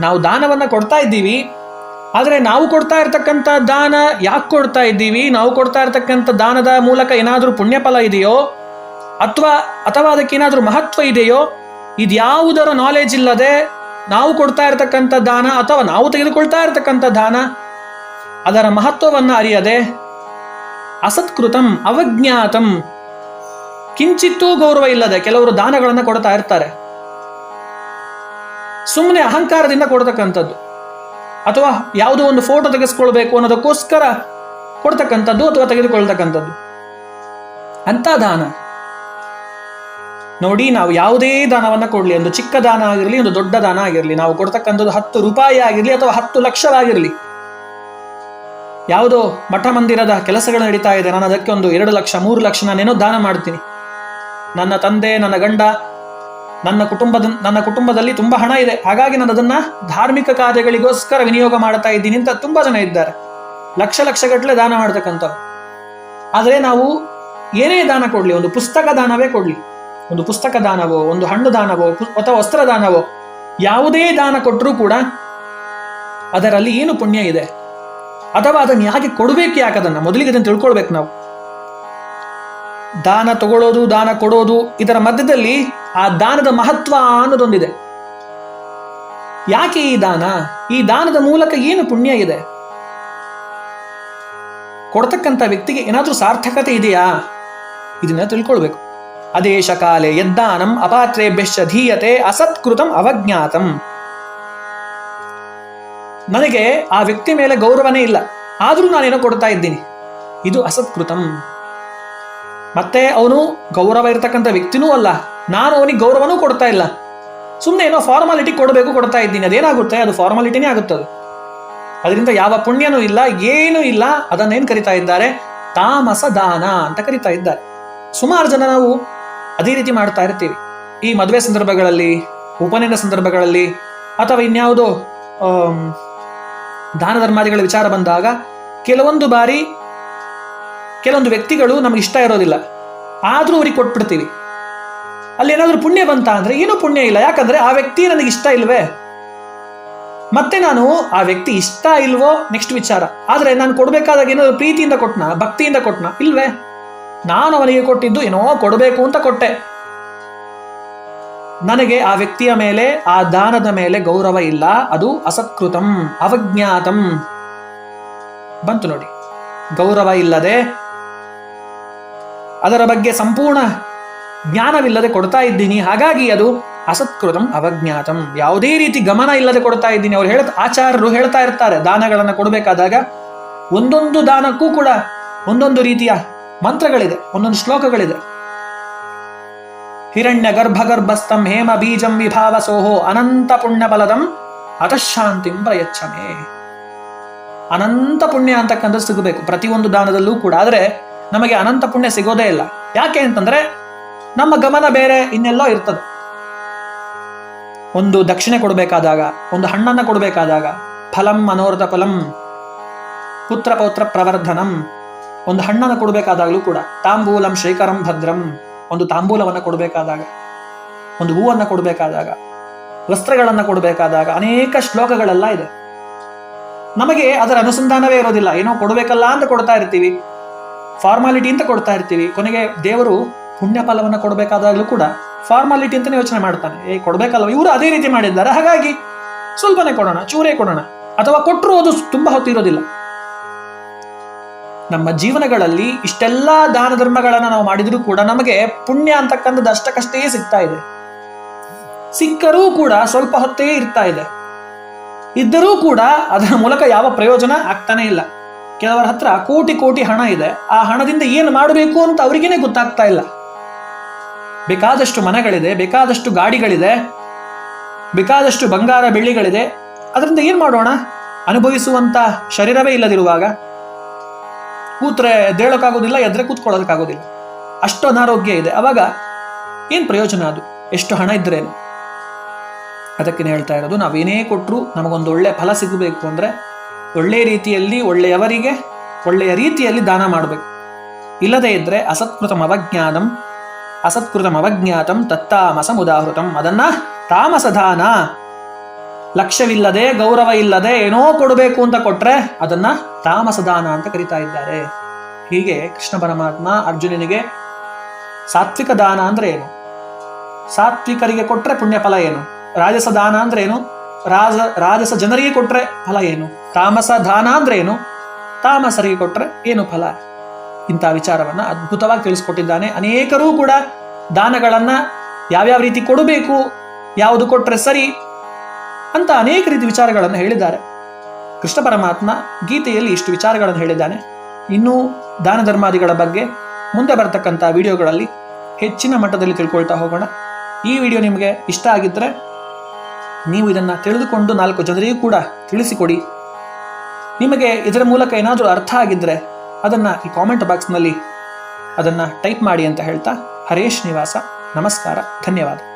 [SPEAKER 1] ನಾವು ದಾನವನ್ನ ಕೊಡ್ತಾ ಇದ್ದೀವಿ. ಆದರೆ ನಾವು ಕೊಡ್ತಾ ಇರತಕ್ಕಂಥ ದಾನ ಯಾಕೆ ಕೊಡ್ತಾ ಇದ್ದೀವಿ? ನಾವು ಕೊಡ್ತಾ ಇರ್ತಕ್ಕಂಥ ದಾನದ ಮೂಲಕ ಏನಾದರೂ ಪುಣ್ಯಫಲ ಇದೆಯೋ? ಅಥವಾ ಅಥವಾ ಅದಕ್ಕೆ ಏನಾದರೂ ಮಹತ್ವ ಇದೆಯೋ? ಇದ್ಯಾವುದರ ನಾಲೆಜ್ ಇಲ್ಲದೆ ನಾವು ಕೊಡ್ತಾ ಇರತಕ್ಕಂಥ ದಾನ ಅಥವಾ ನಾವು ತೆಗೆದುಕೊಳ್ತಾ ಇರತಕ್ಕಂಥ ದಾನ? ಅದರ ಮಹತ್ವವನ್ನು ಅರಿಯದೆ, ಅಸತ್ಕೃತಂ ಅವಜ್ಞಾತಂ. ಕಿಂಚಿತ್ತೂ ಗೌರವ ಇಲ್ಲದೆ ಕೆಲವರು ದಾನಗಳನ್ನು ಕೊಡ್ತಾ ಇರ್ತಾರೆ. ಸುಮ್ಮನೆ ಅಹಂಕಾರದಿಂದ ಕೊಡ್ತಕ್ಕಂಥದ್ದು, ಅಥವಾ ಯಾವುದೋ ಒಂದು ಫೋಟೋ ತೆಗೆಸ್ಕೊಳ್ಬೇಕು ಅನ್ನೋದಕ್ಕೋಸ್ಕರ ಕೊಡ್ತಕ್ಕಂಥದ್ದು ಅಥವಾ ತೆಗೆದುಕೊಳ್ತಕ್ಕಂಥದ್ದು. ಅಂತ ದಾನ. ನೋಡಿ, ನಾವು ಯಾವುದೇ ದಾನವನ್ನ ಕೊಡಲಿ, ಒಂದು ಚಿಕ್ಕ ದಾನ ಆಗಿರಲಿ, ಒಂದು ದೊಡ್ಡ ದಾನ ಆಗಿರಲಿ, ನಾವು ಕೊಡ್ತಕ್ಕಂಥದ್ದು ಹತ್ತು ರೂಪಾಯಿ ಆಗಿರಲಿ ಅಥವಾ ಹತ್ತು ಲಕ್ಷವಾಗಿರಲಿ ಯಾವುದೋ ಮಠ ಮಂದಿರದ ಕೆಲಸಗಳು ನಡೀತಾ ಇದೆ. ನಾನು ಅದಕ್ಕೆ ಒಂದು ಎರಡು ಲಕ್ಷ, ಮೂರು ಲಕ್ಷ ನಾನೇನೋ ದಾನ ಮಾಡ್ತೀನಿ. ನನ್ನ ತಂದೆ, ನನ್ನ ಗಂಡ, ನನ್ನ ಕುಟುಂಬದ, ನನ್ನ ಕುಟುಂಬದಲ್ಲಿ ತುಂಬ ಹಣ ಇದೆ. ಹಾಗಾಗಿ ನಾನು ಅದನ್ನ ಧಾರ್ಮಿಕ ಕಾರ್ಯಗಳಿಗೋಸ್ಕರ ವಿನಿಯೋಗ ಮಾಡ್ತಾ ಇದ್ದೀನಿ ಅಂತ ತುಂಬಾ ಜನ ಇದ್ದಾರೆ. ಲಕ್ಷ ಲಕ್ಷಗಟ್ಟಲೆ ದಾನ ಮಾಡ್ತಕ್ಕಂಥವ್ರು. ಆದರೆ ನಾವು ಏನೇ ದಾನ ಕೊಡ್ಲಿ, ಒಂದು ಪುಸ್ತಕ ದಾನವೇ ಕೊಡ್ಲಿ. ಒಂದು ಪುಸ್ತಕ ದಾನವೋ, ಒಂದು ಹಣ್ಣು ದಾನವೋ ಅಥವಾ ವಸ್ತ್ರ ದಾನವೋ, ಯಾವುದೇ ದಾನ ಕೊಟ್ಟರೂ ಕೂಡ ಅದರಲ್ಲಿ ಏನು ಪುಣ್ಯ ಇದೆ? ಅಥವಾ ಅದನ್ನು ಯಾಕೆ ಕೊಡಬೇಕು ಯಾಕೆ ಅದನ್ನು? ಮೊದಲಿಗೆ ಅದನ್ನು ತಿಳ್ಕೊಳ್ಬೇಕು ನಾವು. ದಾನ ತಗೊಳ್ಳೋದು, ದಾನ ಕೊಡೋದು, ಇದರ ಮಧ್ಯದಲ್ಲಿ ಆ ದಾನದ ಮಹತ್ವ ಅನ್ನೋದೊಂದಿದೆ. ಯಾಕೆ ಈ ದಾನ? ಈ ದಾನದ ಮೂಲಕ ಏನು ಪುಣ್ಯ ಇದೆ? ಕೊಡ್ತಕ್ಕಂಥ ವ್ಯಕ್ತಿಗೆ ಏನಾದರೂ ಸಾರ್ಥಕತೆ ಇದೆಯಾ? ಇದನ್ನ ತಿಳ್ಕೊಳ್ಬೇಕು. ಅದೇಶ ಕಾಲೆ ಯದ್ದಾನಂ ಅಪಾತ್ರೇಭ್ಯಶ್ಚ ಧೀಯತೆ ಅಸತ್ಕೃತಂ ಅವಜ್ಞಾತಂ. ನನಗೆ ಆ ವ್ಯಕ್ತಿ ಮೇಲೆ ಗೌರವನೇ ಇಲ್ಲ. ಆದರೂ ನಾನೇನೋ ಕೊಡ್ತಾ ಇದ್ದೀನಿ. ಇದು ಅಸತ್ಕೃತಂ. ಮತ್ತೆ ಅವನು ಗೌರವ ಇರತಕ್ಕಂಥ ವ್ಯಕ್ತಿನೂ ಅಲ್ಲ. ನಾನು ಅವನಿಗೆ ಗೌರವನೂ ಕೊಡ್ತಾ ಇಲ್ಲ. ಸುಮ್ಮನೆ ಏನೋ ಫಾರ್ಮಾಲಿಟಿ ಕೊಡಬೇಕು ಕೊಡ್ತಾ ಇದ್ದೀನಿ. ಅದೇನಾಗುತ್ತೆ? ಅದು ಫಾರ್ಮಾಲಿಟಿನೇ ಆಗುತ್ತೆ ಅದು. ಅದರಿಂದ ಯಾವ ಪುಣ್ಯನೂ ಇಲ್ಲ, ಏನೂ ಇಲ್ಲ. ಅದನ್ನೇನು ಕರಿತಾ ಇದ್ದಾರೆ? ತಾಮಸ ದಾನ ಅಂತ ಕರಿತಾ ಇದ್ದಾರೆ. ಸುಮಾರು ಜನ ನಾವು ಅದೇ ರೀತಿ ಮಾಡ್ತಾ ಇರ್ತೀವಿ. ಈ ಮದುವೆ ಸಂದರ್ಭಗಳಲ್ಲಿ, ಉಪನಯನ ಸಂದರ್ಭಗಳಲ್ಲಿ, ಅಥವಾ ಇನ್ಯಾವುದೋ ದಾನ ಧರ್ಮಾದಿಗಳ ವಿಚಾರ ಬಂದಾಗ ಕೆಲವೊಂದು ಬಾರಿ ಕೆಲವೊಂದು ವ್ಯಕ್ತಿಗಳು ನಮ್ಗೆ ಇಷ್ಟ ಇರೋದಿಲ್ಲ. ಆದರೂ ಅವ್ರಿಗೆ ಕೊಟ್ಬಿಡ್ತೀವಿ. ಅಲ್ಲಿ ಏನಾದರೂ ಪುಣ್ಯ ಬಂತ ಅಂದ್ರೆ ಏನೂ ಪುಣ್ಯ ಇಲ್ಲ. ಯಾಕಂದ್ರೆ ಆ ವ್ಯಕ್ತಿ ನನಗೆ ಇಷ್ಟ ಇಲ್ವೇ? ಮತ್ತೆ ನಾನು ಆ ವ್ಯಕ್ತಿ ಇಷ್ಟ ಇಲ್ವೋ? ನೆಕ್ಸ್ಟ್ ವಿಚಾರ. ಆದ್ರೆ ನಾನು ಕೊಡ್ಬೇಕಾದಾಗ ಏನಾದ್ರು ಪ್ರೀತಿಯಿಂದ ಕೊಟ್ಟನಾ ಭಕ್ತಿಯಿಂದ ಕೊಟ್ಟನಾ ಇಲ್ವೇ? ನಾನು ಅವನಿಗೆ ಕೊಟ್ಟಿದ್ದು ಏನೋ ಕೊಡಬೇಕು ಅಂತ ಕೊಟ್ಟೆ. ನನಗೆ ಆ ವ್ಯಕ್ತಿಯ ಮೇಲೆ, ಆ ದಾನದ ಮೇಲೆ ಗೌರವ ಇಲ್ಲ. ಅದು ಅಸತ್ಕೃತಂ, ಅವಜ್ಞಾತಂ. ಬಂತು ನೋಡಿ. ಗೌರವ ಇಲ್ಲದೆ, ಅದರ ಬಗ್ಗೆ ಸಂಪೂರ್ಣ ಜ್ಞಾನವಿಲ್ಲದೆ ಕೊಡ್ತಾ ಇದ್ದೀನಿ. ಹಾಗಾಗಿ ಅದು ಅಸತ್ಕೃತಂ, ಅವಜ್ಞಾತಂ. ಯಾವುದೇ ರೀತಿ ಗಮನ ಇಲ್ಲದೆ ಕೊಡ್ತಾ ಇದ್ದೀನಿ. ಅವ್ರು ಹೇಳ ಆಚಾರ್ಯರು ಹೇಳ್ತಾ ಇರ್ತಾರೆ, ದಾನಗಳನ್ನು ಕೊಡಬೇಕಾದಾಗ. ಒಂದೊಂದು ದಾನಕ್ಕೂ ಕೂಡ ಒಂದೊಂದು ರೀತಿಯ ಮಂತ್ರಗಳಿದೆ, ಒಂದೊಂದು ಶ್ಲೋಕಗಳಿದೆ. ಹಿರಣ್ಯ ಗರ್ಭಗರ್ಭಸ್ಥಂ ಹೇಮ ಬೀಜಂ ವಿಭಾವ ಸೋಹೋ ಅನಂತ ಪುಣ್ಯ ಬಲದಂ ಅತಃಶಾಂತಿಂ ಪ್ರಯಚ್ಛಮೆ. ಅನಂತ ಪುಣ್ಯ ಅಂತಕ್ಕಂಥದ್ದು ಸಿಗಬೇಕು, ಪ್ರತಿಯೊಂದು ದಾನದಲ್ಲೂ ಕೂಡ. ಆದರೆ ನಮಗೆ ಅನಂತ ಪುಣ್ಯ ಸಿಗೋದೇ ಇಲ್ಲ. ಯಾಕೆ ಅಂತಂದ್ರೆ ನಮ್ಮ ಗಮನ ಬೇರೆ, ಇನ್ನೆಲ್ಲೋ ಇರ್ತದೆ. ಒಂದು ದಕ್ಷಿಣೆ ಕೊಡಬೇಕಾದಾಗ, ಒಂದು ಹಣ್ಣನ್ನು ಕೊಡಬೇಕಾದಾಗ, ಫಲಂ ಮನೋರಥ ಫಲಂ, ಪುತ್ರ ಪೌತ್ರ ಪ್ರವರ್ಧನಂ, ಒಂದು ಹಣ್ಣನ್ನು ಕೊಡಬೇಕಾದಾಗಲೂ ಕೂಡ, ತಾಂಬೂಲಂ ಶ್ರೀಕರಂ ಭದ್ರಂ ಒಂದು ತಾಂಬೂಲವನ್ನು ಕೊಡಬೇಕಾದಾಗ, ಒಂದು ಹೂವನ್ನು ಕೊಡಬೇಕಾದಾಗ, ವಸ್ತ್ರಗಳನ್ನು ಕೊಡಬೇಕಾದಾಗ ಅನೇಕ ಶ್ಲೋಕಗಳೆಲ್ಲ ಇದೆ. ನಮಗೆ ಅದರ ಅನುಸಂಧಾನವೇ ಇರೋದಿಲ್ಲ. ಏನೋ ಕೊಡಬೇಕಲ್ಲ ಅಂತ ಕೊಡ್ತಾ ಇರ್ತೀವಿ. ಫಾರ್ಮಾಲಿಟಿ ಅಂತ ಕೊಡ್ತಾ ಇರ್ತೀವಿ. ಕೊನೆಗೆ ದೇವರು ಪುಣ್ಯ ಫಲವನ್ನು ಕೊಡಬೇಕಾದಾಗಲೂ ಕೂಡ ಫಾರ್ಮಾಲಿಟಿ ಅಂತಲೇ ಯೋಚನೆ ಮಾಡ್ತಾನೆ. ಏ, ಕೊಡಬೇಕಲ್ವ? ಇವರು ಅದೇ ರೀತಿ ಮಾಡಿದ್ದಾರೆ. ಹಾಗಾಗಿ ಸ್ವಲ್ಪನೇ ಕೊಡೋಣ, ಚೂರೇ ಕೊಡೋಣ. ಅಥವಾ ಕೊಟ್ಟರು ಅದು ತುಂಬ ಹೊತ್ತು ಇರೋದಿಲ್ಲ ನಮ್ಮ ಜೀವನಗಳಲ್ಲಿ ಇಷ್ಟೆಲ್ಲ ದಾನ ಧರ್ಮಗಳನ್ನ ನಾವು ಮಾಡಿದರೂ ಕೂಡ ನಮಗೆ ಪುಣ್ಯ ಅಂತಕ್ಕಂಥದ್ದು ಅಷ್ಟಕ್ಕಷ್ಟೇ ಸಿಗ್ತಾ ಇದೆ. ಸಿಕ್ಕರೂ ಕೂಡ ಸ್ವಲ್ಪ ಹೊತ್ತೇ ಇರ್ತಾ ಇದೆ. ಇದ್ದರೂ ಕೂಡ ಅದರ ಮೂಲಕ ಯಾವ ಪ್ರಯೋಜನ ಆಗ್ತಾನೆ ಇಲ್ಲ. ಕೆಲವರ ಹತ್ರ ಕೋಟಿ ಕೋಟಿ ಹಣ ಇದೆ. ಆ ಹಣದಿಂದ ಏನು ಮಾಡಬೇಕು ಅಂತ ಅವರಿಗೇನೆ ಗೊತ್ತಾಗ್ತಾ ಇಲ್ಲ. ಬೇಕಾದಷ್ಟು ಮನೆಗಳಿದೆ, ಬೇಕಾದಷ್ಟು ಗಾಡಿಗಳಿದೆ, ಬೇಕಾದಷ್ಟು ಬಂಗಾರ ಬೆಳ್ಳಿಗಳಿದೆ. ಅದರಿಂದ ಏನು ಮಾಡೋಣ? ಅನುಭವಿಸುವಂತ ಶರೀರವೇ ಇಲ್ಲದಿರುವಾಗ ಕೂತ್ರೆ ಎದ್ದೇಳೋಕ್ಕಾಗೋದಿಲ್ಲ ಎದ್ರೆ ಕೂತ್ಕೊಳ್ಳೋದಕ್ಕಾಗೋದಿಲ್ಲ. ಅಷ್ಟು ಅನಾರೋಗ್ಯ ಇದೆ. ಅವಾಗ ಏನು ಪ್ರಯೋಜನ ಅದು? ಎಷ್ಟು ಹಣ ಇದ್ರೇನು? ಅದಕ್ಕೆ ಹೇಳ್ತಾ ಇರೋದು, ನಾವೇನೇ ಕೊಟ್ಟರು ನಮಗೊಂದು ಒಳ್ಳೆ ಫಲ ಸಿಗಬೇಕು ಅಂದರೆ ಒಳ್ಳೆಯ ರೀತಿಯಲ್ಲಿ ಒಳ್ಳೆಯವರಿಗೆ ಒಳ್ಳೆಯ ರೀತಿಯಲ್ಲಿ ದಾನ ಮಾಡಬೇಕು. ಇಲ್ಲದೇ ಇದ್ದರೆ ಅಸತ್ಕೃತಂ ಅವಜ್ಞಾನಂ ಅಸತ್ಕೃತಂ ಅವಜ್ಞಾತಂ ತತ್ತಾಮಸ ಉದಾಹೃತಂ ಅದನ್ನು ತಾಮಸ ದಾನ ಲಕ್ಷ್ಯವಿಲ್ಲದೆ, ಗೌರವ ಇಲ್ಲದೆ ಏನೋ ಕೊಡಬೇಕು ಅಂತ ಕೊಟ್ರೆ ಅದನ್ನ ತಾಮಸದಾನ ಅಂತ ಕರಿತಾ ಇದ್ದಾರೆ. ಹೀಗೆ ಕೃಷ್ಣ ಪರಮಾತ್ಮ ಅರ್ಜುನನಿಗೆ ಸಾತ್ವಿಕ ದಾನ ಅಂದ್ರೆ ಏನು? ಸಾತ್ವಿಕರಿಗೆ ಕೊಟ್ರೆ ಪುಣ್ಯ ಫಲ ಏನು? ರಾಜಸ ದಾನ ಅಂದ್ರೆ ಏನು? ರಾಜ, ರಾಜಸ ಜನರಿಗೆ ಕೊಟ್ರೆ ಫಲ ಏನು? ತಾಮಸ ದಾನ ಅಂದ್ರೆ ಏನು? ತಾಮಸರಿಗೆ ಕೊಟ್ರೆ ಏನು ಫಲ? ಇಂಥ ವಿಚಾರವನ್ನ ಅದ್ಭುತವಾಗಿ ತಿಳಿಸ್ಕೊಟ್ಟಿದ್ದಾನೆ. ಅನೇಕರೂ ಕೂಡ ದಾನಗಳನ್ನ ಯಾವ್ಯಾವ ರೀತಿ ಕೊಡಬೇಕು, ಯಾವುದು ಕೊಟ್ರೆ ಸರಿ ಅಂತ ಅನೇಕ ರೀತಿ ವಿಚಾರಗಳನ್ನು ಹೇಳಿದ್ದಾರೆ. ಕೃಷ್ಣ ಪರಮಾತ್ಮ ಗೀತೆಯಲ್ಲಿ ಇಷ್ಟು ವಿಚಾರಗಳನ್ನು ಹೇಳಿದ್ದಾನೆ. ಇನ್ನೂ ದಾನ ಧರ್ಮಾದಿಗಳ ಬಗ್ಗೆ ಮುಂದೆ ಬರತಕ್ಕಂಥ ವಿಡಿಯೋಗಳಲ್ಲಿ ಹೆಚ್ಚಿನ ಮಟ್ಟದಲ್ಲಿ ತಿಳ್ಕೊಳ್ತಾ ಹೋಗೋಣ. ಈ ವಿಡಿಯೋ ನಿಮಗೆ ಇಷ್ಟ ಆಗಿದ್ದರೆ ನೀವು ಇದನ್ನು ತಿಳಿದುಕೊಂಡು ನಾಲ್ಕು ಜನರಿಗೂ ಕೂಡ ತಿಳಿಸಿಕೊಡಿ. ನಿಮಗೆ ಇದರ ಮೂಲಕ ಏನಾದರೂ ಅರ್ಥ ಆಗಿದ್ದರೆ ಅದನ್ನು ಈ ಕಾಮೆಂಟ್ ಬಾಕ್ಸ್ನಲ್ಲಿ ಅದನ್ನು ಟೈಪ್ ಮಾಡಿ ಅಂತ ಹೇಳ್ತಾ ಹರೇಶ್ ನಿವಾಸ. ನಮಸ್ಕಾರ. ಧನ್ಯವಾದ.